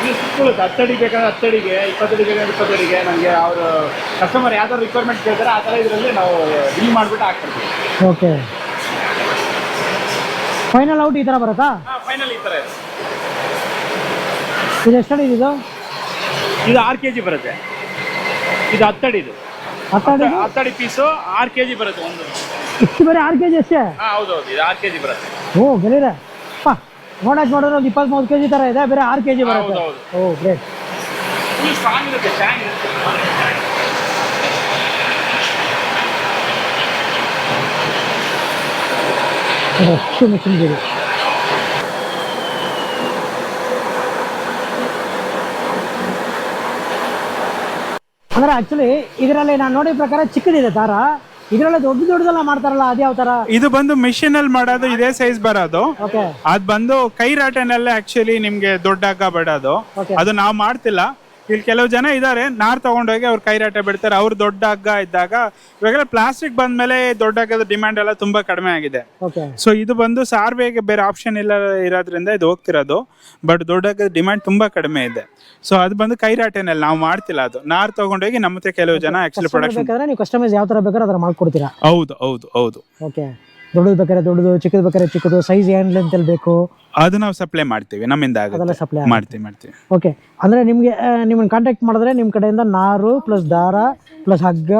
ಇದು ಹತ್ತಡಿ ಬೇಕಾದ್ರೆ ಹತ್ತಡಿಗೆ ಇಪ್ಪತ್ತಡಿ ಬೇಕಾದ್ರೆ ಇಪ್ಪತ್ತಡಿಗೆ ನನಗೆ ಅವರು ಕಸ್ಟಮರ್ ಯಾವ್ದಾದ್ರು ರಿಕ್ವೈರ್ಮೆಂಟ್ ಕೇಳ್ತಾರೆ ಆ ಥರ ಇದರಲ್ಲಿ ನಾವು ಡೀಲ್ ಮಾಡಿಬಿಟ್ಟು ಹಾಕ್ತಿರ್ತೀವಿ ಓಕೆ. ಫೈನಲ್ ಔಟ್ ಈ ಥರ ಬರುತ್ತಾ? ಹಾಂ ಫೈನಲ್ ಈ ಥರ ಇದೆ. ಎಷ್ಟು ಇದು? ಇದು ಆರು ಕೆ ಜಿ ಬರುತ್ತೆ. ಇದು ಹತ್ತಡಿ ಇದು ಹತ್ತಾಡಿ ಹತ್ತಡಿ ಪೀಸು ಆರು ಕೆ ಜಿ ಬರುತ್ತೆ ಒಂದು. ಇಷ್ಟು ಬರೀ ಆರು ಕೆ ಜಿ ಅಷ್ಟೇ? ಹಾಂ ಹೌದೌದು ಇದು ಆರು ಕೆ ಜಿ ಬರುತ್ತೆ. ಓ ಗೆಲೀರೆ ಪಾ ನೋಡಕ್ ಮಾಡಿದ್ರೆ ಒಂದು ಇಪ್ಪತ್ತ್ ಮೂವತ್ತು ಕೆ ಜಿ ಥರ ಇದೆ ಬೇರೆ ಆರು ಕೆಜಿ ಬರುತ್ತೆ. ಹೌದೌದು. ಓ ಗ್ರೇಟ್ ಫುಲ್ ಸ್ಟ್ರಾಂಗ್ ಇರುತ್ತೆ ಚೆನ್ನಾಗಿರುತ್ತೆ ಅಷ್ಟು ಮಿಷಿನ್ ಇದೆ. ಅಂದ್ರೆ ಆಕ್ಚುಲಿ ಇದರಲ್ಲಿ ನಾನು ನೋಡಿದ ಪ್ರಕಾರ ಚಿಕ್ಕದಿದೆ ದಾರ. ಇದರಲ್ಲಿ ದೊಡ್ಡ ದೊಡ್ಡದೆಲ್ಲ ಮಾಡ್ತಾರಲ್ಲ ಅದ್ಯಾವ ತರ ಇದು ಬಂದು ಮಿಷಿನ್ ಅಲ್ಲಿ ಮಾಡೋದು ಇದೇ ಸೈಜ್ ಬರೋದು. ಓಕೆ ಅದ್ ಬಂದು ಕೈ ರಾಟನಲ್ಲೇ ಆಕ್ಚುಲಿ ನಿಮ್ಗೆ ದೊಡ್ಡ ಹಗ್ಗ ಬಿಡೋದು ಅದು ನಾವು ಮಾಡ್ತಿಲ್ಲ. ಇಲ್ಲಿ ಕೆಲವು ಜನ ಇದ್ದಾರೆ ನಾರ್ ತಗೊಂಡೋಗಿ ಅವ್ರು ಕೈರಾಟ ಬಿಡ್ತಾರೆ. ಅವ್ರು ದೊಡ್ಡ ಹಗ್ಗ ಇದ್ದಾಗ ಇವಾಗೆಲ್ಲ ಪ್ಲಾಸ್ಟಿಕ್ ಬಂದ್ಮೇಲೆ ದೊಡ್ಡ ಹಗ್ಗದ ಡಿಮ್ಯಾಂಡ್ ಎಲ್ಲ ತುಂಬಾ ಕಡಿಮೆ ಆಗಿದೆ. ಸೊ ಇದು ಬಂದು ಸಾರ್ವೆಗೆ ಬೇರೆ ಆಪ್ಷನ್ ಇಲ್ಲ ಇರೋದ್ರಿಂದ ಇದು ಹೋಗ್ತಿರೋದು. ಬಟ್ ದೊಡ್ಡ ಹಗ್ಗದ ಡಿಮ್ಯಾಂಡ್ ತುಂಬಾ ಕಡಿಮೆ ಇದೆ. ಸೊ ಅದು ಬಂದು ಕೈರಾಟೆನಲ್ಲಿ ನಾವು ಮಾಡ್ತಿಲ್ಲ ಅದು. ನಾರ್ ತಗೊಂಡೋಗಿ ನಮ್ಮ ಹತ್ರ ಕೆಲವು ಜನ ಆಕ್ಚುಲಿ ಪ್ರೊಡಕ್ಷನ್ ನೀವು ಕಸ್ಟಮೈಸ್ ಯಾವ ತರ ಬೇಕಾದ್ರೆ ಅದರ ಮಾಡ್ಕೊಡ್ತೀರಾ? ಹೌದು ಹೌದು ಹೌದು. ಓಕೆ ದೊಡ್ಡದು ಬೇಕಾದ್ರೆ ದೊಡ್ಡದು ಚಿಕ್ಕದು ಬೇಕಾದ್ರೆ ಚಿಕ್ಕದು ಸೈಜ್ ಏನ್ ಲೆಂತ್ ಅಲ್ಲಿ ಬೇಕು. ಅದು ನಾವು ಸಪ್ಲೈ ಮಾಡ್ತೀವಿ ನಮ್ಮಿಂದ ಅದೆಲ್ಲ ಆಗುತ್ತೆ. ಸಪ್ಲೈ ಮಾಡ್ತೀವಿ ಮಾಡ್ತೀವಿ. ಓಕೆ ಅಂದ್ರೆ ನಿಮಗೆ ನಿಮ್ಮನ್ನ ಕಾಂಟ್ಯಾಕ್ಟ್ ಮಾಡಿದ್ರೆ ನಿಮ್ಮ ಕಡೆಯಿಂದ ನಾರು ಪ್ಲಸ್ ದಾರ ಪ್ಲಸ್ ಹಗ್ಗ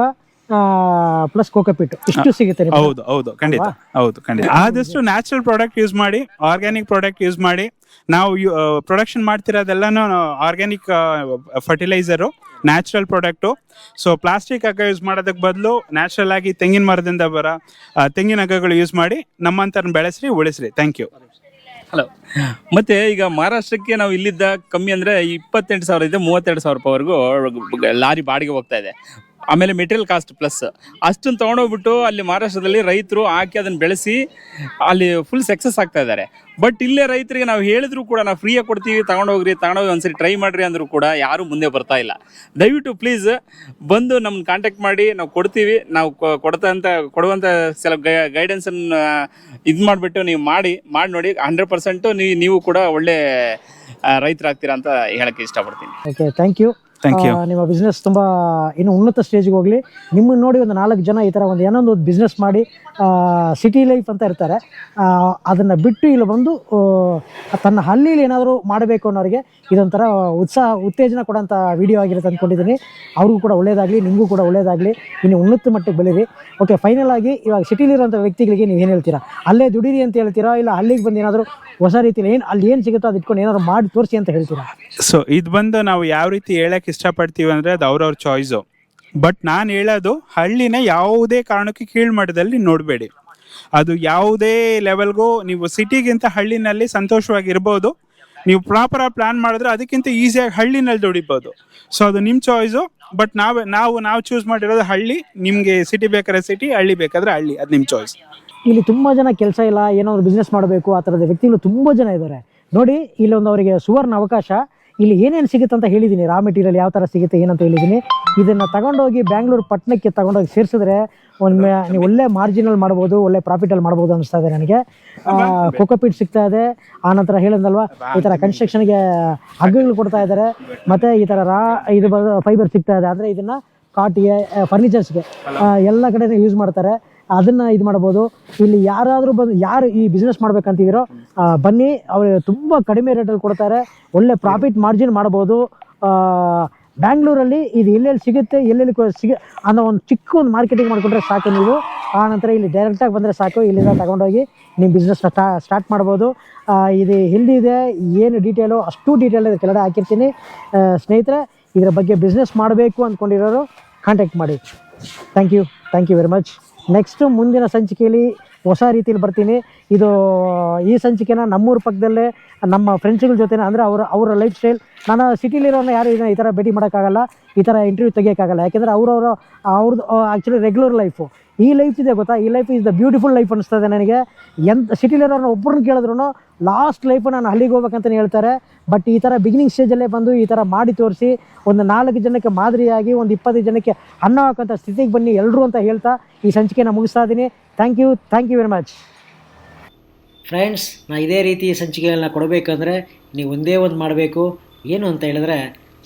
ಪ್ಲಸ್ ಕೋಕೋಪಿಟ್ ಇಷ್ಟು ಸಿಗುತ್ತೆ ನಿಮ್ಗೆ. ಹೌದು ಹೌದು ಖಂಡಿತ ಹೌದು ಖಂಡಿತ. ಆದಷ್ಟು ನ್ಯಾಚುರಲ್ ಪ್ರಾಡಕ್ಟ್ ಯೂಸ್ ಮಾಡಿ ಆರ್ಗ್ಯಾನಿಕ್ ಪ್ರಾಡಕ್ಟ್ ಯೂಸ್ ಮಾಡಿ ನಾವು production ಮಾಡ್ತಿರೋದೆಲ್ಲನೂ organic fertiliser natural product so plastic ಹಗ್ಗ ಯೂಸ್ ಮಾಡೋದಕ್ಕೆ ಬದಲು ನ್ಯಾಚುರಲ್ ಆಗಿ ತೆಂಗಿನ ಮರದಿಂದ ಬರ ಆ, ತೆಂಗಿನ ಹಗ್ಗಗಳು ಯೂಸ್ ಮಾಡಿ ನಮ್ಮಂತರ ಬೆಳೆಸ್ರಿ ಉಳಿಸ್ರಿ. ಥ್ಯಾಂಕ್ ಯು ಹಲೋ ಮತ್ತೆ ಈಗ ಮಹಾರಾಷ್ಟ್ರಕ್ಕೆ ನಾವು ಇಲ್ಲಿದ್ದ ಕಮ್ಮಿ ಅಂದ್ರೆ ಇಪ್ಪತ್ತೆಂಟು ಸಾವಿರ ಇದೆ ಮೂವತ್ತೆರಡು ಸಾವಿರ ರೂಪಾಯಿವರೆಗೂ ಲಾರಿ ಬಾಡಿಗೆ ಹೋಗ್ತಾ ಇದೆ. ಆಮೇಲೆ ಮೆಟೀರಿಯಲ್ ಕಾಸ್ಟ್ ಪ್ಲಸ್ ಅಷ್ಟನ್ನು ತೊಗೊಂಡೋಗ್ಬಿಟ್ಟು ಅಲ್ಲಿ ಮಹಾರಾಷ್ಟ್ರದಲ್ಲಿ ರೈತರು ಹಾಕಿ ಅದನ್ನು ಬೆಳೆಸಿ ಅಲ್ಲಿ ಫುಲ್ ಸಕ್ಸಸ್ ಆಗ್ತಾ ಇದ್ದಾರೆ. ಬಟ್ ಇಲ್ಲೇ ರೈತರಿಗೆ ನಾವು ಹೇಳಿದ್ರು ಕೂಡ ನಾವು ಫ್ರೀಯಾಗಿ ಕೊಡ್ತೀವಿ, ತಗೊಂಡೋಗ್ರಿ ತಗೊಂಡೋಗಿ ಒಂದ್ಸರಿ ಟ್ರೈ ಮಾಡ್ರಿ ಅಂದರೂ ಕೂಡ ಯಾರೂ ಮುಂದೆ ಬರ್ತಾ ಇಲ್ಲ. ದಯವಿಟ್ಟು ಪ್ಲೀಸ್ ಬಂದು ನಮ್ಮನ್ನ ಕಾಂಟ್ಯಾಕ್ಟ್ ಮಾಡಿ, ನಾವು ಕೊಡ್ತೀವಿ, ನಾವು ಕೊಡ್ತಂತ ಕೊಡುವಂಥ ಗೈಡೆನ್ಸ್ ಗೈಡೆನ್ಸನ್ನು ಇದು ಮಾಡಿಬಿಟ್ಟು ನೀವು ಮಾಡಿ ಮಾಡಿ ನೋಡಿ ಹಂಡ್ರೆಡ್ ಪರ್ಸೆಂಟು ನೀವು ಕೂಡ ಒಳ್ಳೆ ರೈತರಾಗ್ತೀರಾ ಅಂತ ಹೇಳಕ್ಕೆ ಇಷ್ಟಪಡ್ತೀನಿ. ಓಕೆ ಥ್ಯಾಂಕ್ ಯು ನಿಮ್ಮ ಬಿಸ್ನೆಸ್ ತುಂಬಾ ಇನ್ನು ಉನ್ನತ ಸ್ಟೇಜ್ಗೆ ಹೋಗ್ಲಿ. ನಿಮ್ಮನ್ನ ನೋಡಿ ಒಂದು ನಾಲ್ಕು ಜನ ಈ ತರ ಒಂದು ಏನೊಂದು ಬಿಸ್ನೆಸ್ ಮಾಡಿ ಸಿಟಿ ಲೈಫ್ ಅಂತ ಇರ್ತಾರೆ. ಅದನ್ನು ಬಿಟ್ಟು ಇಲ್ಲಿ ಬಂದು ತನ್ನ ಹಳ್ಳಿಲಿ ಏನಾದರೂ ಮಾಡಬೇಕು ಅನ್ನೋರಿಗೆ ಇದೊಂಥರ ಉತ್ಸಾಹ, ಉತ್ತೇಜನ ಕೊಡೋಂಥ ವಿಡಿಯೋ ಆಗಿರುತ್ತೆ ಅಂದ್ಕೊಂಡಿದ್ದೀನಿ ಅವ್ರಿಗೂ ಕೂಡ ಒಳ್ಳೇದಾಗಲಿ, ನಿಮಗೂ ಕೂಡ ಒಳ್ಳೇದಾಗಲಿ. ಇನ್ನು ಉನ್ನತ ಮಟ್ಟಕ್ಕೆ ಬೆಳೀರಿ. ಓಕೆ ಫೈನಲ್ ಆಗಿ ಇವಾಗ ಸಿಟಿಲಿರೋಂಥ ವ್ಯಕ್ತಿಗಳಿಗೆ ನೀವು ಏನು ಹೇಳ್ತೀರಾ? ಅಲ್ಲೇ ದುಡೀರಿ ಅಂತ ಹೇಳ್ತೀರಾ? ಇಲ್ಲ ಹಳ್ಳಿಗೆ ಬಂದು ಏನಾದರೂ ಹೊಸ ರೀತಿಯಲ್ಲಿ ಏನು, ಅಲ್ಲಿ ಏನು ಸಿಗುತ್ತೋ ಅದು ಇಟ್ಕೊಂಡು ಏನಾದರೂ ಮಾಡಿ ತೋರಿಸಿ ಅಂತ ಹೇಳ್ತೀರಾ? ಸೊ ಇದು ಬಂದು ನಾವು ಯಾವ ರೀತಿ ಹೇಳಕ್ಕೆ ಇಷ್ಟಪಡ್ತೀವಿ ಅಂದರೆ ಅದು ಅವ್ರವ್ರ ಚಾಯ್ಸು ಬಟ್ ನಾನು ಹೇಳೋದು ಹಳ್ಳಿನ ಯಾವುದೇ ಕಾರಣಕ್ಕೆ ಕೀಳು ನೋಡಬೇಡಿ. ಅದು ಯಾವುದೇ ಲೆವೆಲ್ಗೂ ನೀವು ಸಿಟಿಗಿಂತ ಹಳ್ಳಿನಲ್ಲಿ ಸಂತೋಷವಾಗಿರ್ಬೋದು. ನೀವು ಪ್ರಾಪರ್ ಆಗಿ ಪ್ಲಾನ್ ಮಾಡಿದ್ರೆ ಅದಕ್ಕಿಂತ ಈಸಿಯಾಗಿ ಹಳ್ಳಿನಲ್ಲಿ ದುಡಿಬೋದು. ಸೊ ಅದು ನಿಮ್ಮ ಚಾಯ್ಸು ಬಟ್ ನಾವು ನಾವು ನಾವು ಚೂಸ್ ಮಾಡಿರೋದು ಹಳ್ಳಿ, ನಿಮಗೆ ಸಿಟಿ ಬೇಕಾದ್ರೆ ಸಿಟಿ ಹಳ್ಳಿ ಬೇಕಾದ್ರೆ ಹಳ್ಳಿ, ಅದು ನಿಮ್ಮ ಚಾಯ್ಸ್ ಇಲ್ಲಿ ತುಂಬ ಜನ ಕೆಲಸ ಇಲ್ಲ, ಏನೋ ಒಂದು ಬಿಸ್ನೆಸ್ ಮಾಡಬೇಕು, ಆ ಥರದ ವ್ಯಕ್ತಿಗಳು ತುಂಬ ಜನ ಇದ್ದಾರೆ. ನೋಡಿ, ಇಲ್ಲೊಂದು ಅವರಿಗೆ ಸುವರ್ಣ ಅವಕಾಶ. ಇಲ್ಲಿ ಏನೇನು ಸಿಗುತ್ತೆ ಅಂತ ಹೇಳಿದ್ದೀನಿ ರಾ ಮೆಟೀರಿಯಲ್ ಯಾವ ಥರ ಸಿಗುತ್ತೆ, ಏನಂತ ಹೇಳಿದ್ದೀನಿ ಇದನ್ನು ತಗೊಂಡೋಗಿ ಬ್ಯಾಂಗ್ಳೂರು ಪಟ್ಟಣಕ್ಕೆ ತಗೊಂಡೋಗಿ ಸೇರಿಸಿದ್ರೆ ಒಂದು ನೀವು ಒಳ್ಳೆ ಮಾರ್ಜಿನಲ್ಲಿ ಮಾಡ್ಬೋದು, ಒಳ್ಳೆ ಪ್ರಾಫಿಟಲ್ಲಿ ಮಾಡ್ಬೋದು ಅನಿಸ್ತಾ ಇದೆ ನನಗೆ. ಕೊಕೋಪೀಟ್ ಸಿಗ್ತಾ ಇದೆ. ಆನಂತರ ಹೇಳಿದ್ನಲ್ವಾ, ಈ ಥರ ಕನ್ಸ್ಟ್ರಕ್ಷನ್ಗೆ ಹಗ್ಗಗಳು ಕೊಡ್ತಾ ಇದ್ದಾರೆ ಮತ್ತು ಈ ಥರ ರಾ ಇದು ಫೈಬರ್ ಸಿಗ್ತಾ ಇದೆ. ಆದರೆ ಇದನ್ನು ಕಾಟಿಗೆ ಫರ್ನಿಚರ್ಸ್ಗೆ ಎಲ್ಲ ಕಡೆ ಯೂಸ್ ಮಾಡ್ತಾರೆ. ಅದನ್ನ ಇದು ಮಾಡ್ಬೋದು. ಇಲ್ಲಿ ಯಾರಾದರೂ ಬಂದು ಯಾರು ಈ ಬಿಸ್ನೆಸ್ ಮಾಡ್ಬೇಕಂತಿದ್ದೀರೋ ಬನ್ನಿ. ಅವರು ತುಂಬ ಕಡಿಮೆ ರೇಟಲ್ಲಿ ಕೊಡ್ತಾರೆ. ಒಳ್ಳೆ ಪ್ರಾಫಿಟ್ ಮಾರ್ಜಿನ್ ಮಾಡ್ಬೋದು. ಬ್ಯಾಂಗ್ಳೂರಲ್ಲಿ ಇದು ಎಲ್ಲೆಲ್ಲಿ ಸಿಗುತ್ತೆ, ಎಲ್ಲೆಲ್ಲಿ ಸಿಗ ಅನ್ನೋ ಒಂದು ಚಿಕ್ಕ ಒಂದು ಮಾರ್ಕೆಟಿಂಗ್ ಮಾಡಿಕೊಂಡ್ರೆ ಸಾಕು ನೀವು. ಆ ನಂತರ ಇಲ್ಲಿ ಡೈರೆಕ್ಟಾಗಿ ಬಂದರೆ ಸಾಕು. ಇಲ್ಲಿಂದ ತಗೊಂಡೋಗಿ ನಿಮ್ಮ ಸ್ಟಾ ಸ್ಟಾರ್ಟ್ ಮಾಡ್ಬೋದು. ಇದು ಎಲ್ಲಿದೆ ಏನು ಡೀಟೇಲು ಅಷ್ಟು ಡೀಟೇಲ್ ಕೆಳಗಡೆ ಹಾಕಿರ್ತೀನಿ. ಸ್ನೇಹಿತರೆ, ಇದರ ಬಗ್ಗೆ ಬಿಸ್ನೆಸ್ ಮಾಡಬೇಕು ಅಂದ್ಕೊಂಡಿರೋರು ಕಾಂಟ್ಯಾಕ್ಟ್ ಮಾಡಿ. Thank you thank you very much next ಮುಂದಿನ ಸಂಚಿಕೆಯಲ್ಲಿ ಹೊಸ ರೀತಿಯಲ್ಲಿ ಬರ್ತೀನಿ. ಇದು, ಈ ಸಂಚಿಕೆನ ನಮ್ಮೂರ ಪಕ್ಕದಲ್ಲೇ ನಮ್ಮ ಫ್ರೆಂಡ್ಸ್ಗಳ ಜೊತೆ ಅಂದರೆ ಅವರ ಅವರ ಲೈಫ್ ಸ್ಟೈಲ್ ನಾನು ಸಿಟಿಲಿರೋನ ಯಾರು ಈ ಥರ ಭೇಟಿ ಮಾಡೋಕ್ಕಾಗಲ್ಲ. ಈ ಥರ ಇಂಟರ್ವ್ಯೂ ತೆಗಿಯೋಕ್ಕಾಗಲ್ಲ. ಯಾಕೆಂದರೆ ಅವರವರ ಅವ್ರದ್ದು ಆ್ಯಕ್ಚುಲಿ ರೆಗ್ಯುಲರ್ ಲೈಫು ಈ ಲೈಫ್ ಇದೆ ಗೊತ್ತಾ? ಈ life is the beautiful life ಅನಿಸ್ತದೆ ನನಗೆ. ಎಂತ ಸಿಟಿಲಿರೋರನ್ನ ಒಬ್ಬರನ್ನ ಕೇಳಿದ್ರು ಲಾಸ್ಟ್ ಲೈಫ್ ನಾನು ಹಳ್ಳಿಗೆ ಹೋಗ್ಬೇಕಂತಲೇ ಹೇಳ್ತಾರೆ. ಬಟ್ ಈ ಥರ ಬಿಗಿನಿಂಗ್ ಸ್ಟೇಜಲ್ಲೇ ಬಂದು ಈ ಥರ ಮಾಡಿ ತೋರಿಸಿ, ಒಂದು ನಾಲ್ಕು ಜನಕ್ಕೆ ಮಾದರಿಯಾಗಿ, ಒಂದು ಇಪ್ಪತ್ತು ಜನಕ್ಕೆ ಅನ್ನ ಹಾಕೋಂಥ ಸ್ಥಿತಿಗೆ ಬನ್ನಿ ಎಲ್ಲರೂ ಅಂತ ಹೇಳ್ತಾ ಈ ಸಂಚಿಕೆನ ಮುಗಿಸ್ತಾ ಇದ್ದೀನಿ. Thank you thank you very much friends ನಾ ಇದೇ ರೀತಿ ಸಂಚಿಕೆಗಳನ್ನ ಕೊಡಬೇಕಂದ್ರೆ ನೀವು ಒಂದೇ ಒಂದು ಮಾಡಬೇಕು. ಏನು ಅಂತ ಹೇಳಿದ್ರೆ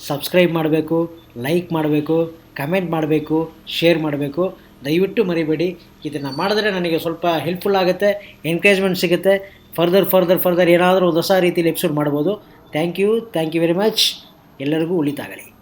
ಸಬ್ಸ್ಕ್ರೈಬ್ ಮಾಡಬೇಕು, ಲೈಕ್ ಮಾಡಬೇಕು, ಕಮೆಂಟ್ ಮಾಡಬೇಕು, ಶೇರ್ ಮಾಡಬೇಕು. ದಯವಿಟ್ಟು ಮರಿಬೇಡಿ. ಇದನ್ನು ಮಾಡಿದ್ರೆ ನನಗೆ ಸ್ವಲ್ಪ ಹೆಲ್ಪ್ಫುಲ್ ಆಗುತ್ತೆ ಎನ್ಕರೇಜ್ಮೆಂಟ್ ಸಿಗುತ್ತೆ. ಫರ್ದರ್ ಫರ್ದರ್ ಫರ್ದರ್ ಏನಾದರೂ ಹೊಸ ರೀತಿಯಲ್ಲಿ ಎಪಿಸೋಡ್ ಮಾಡ್ಬೋದು. Thank you thank you very much ಎಲ್ಲರಿಗೂ ಉಳಿತಾಗಲಿ.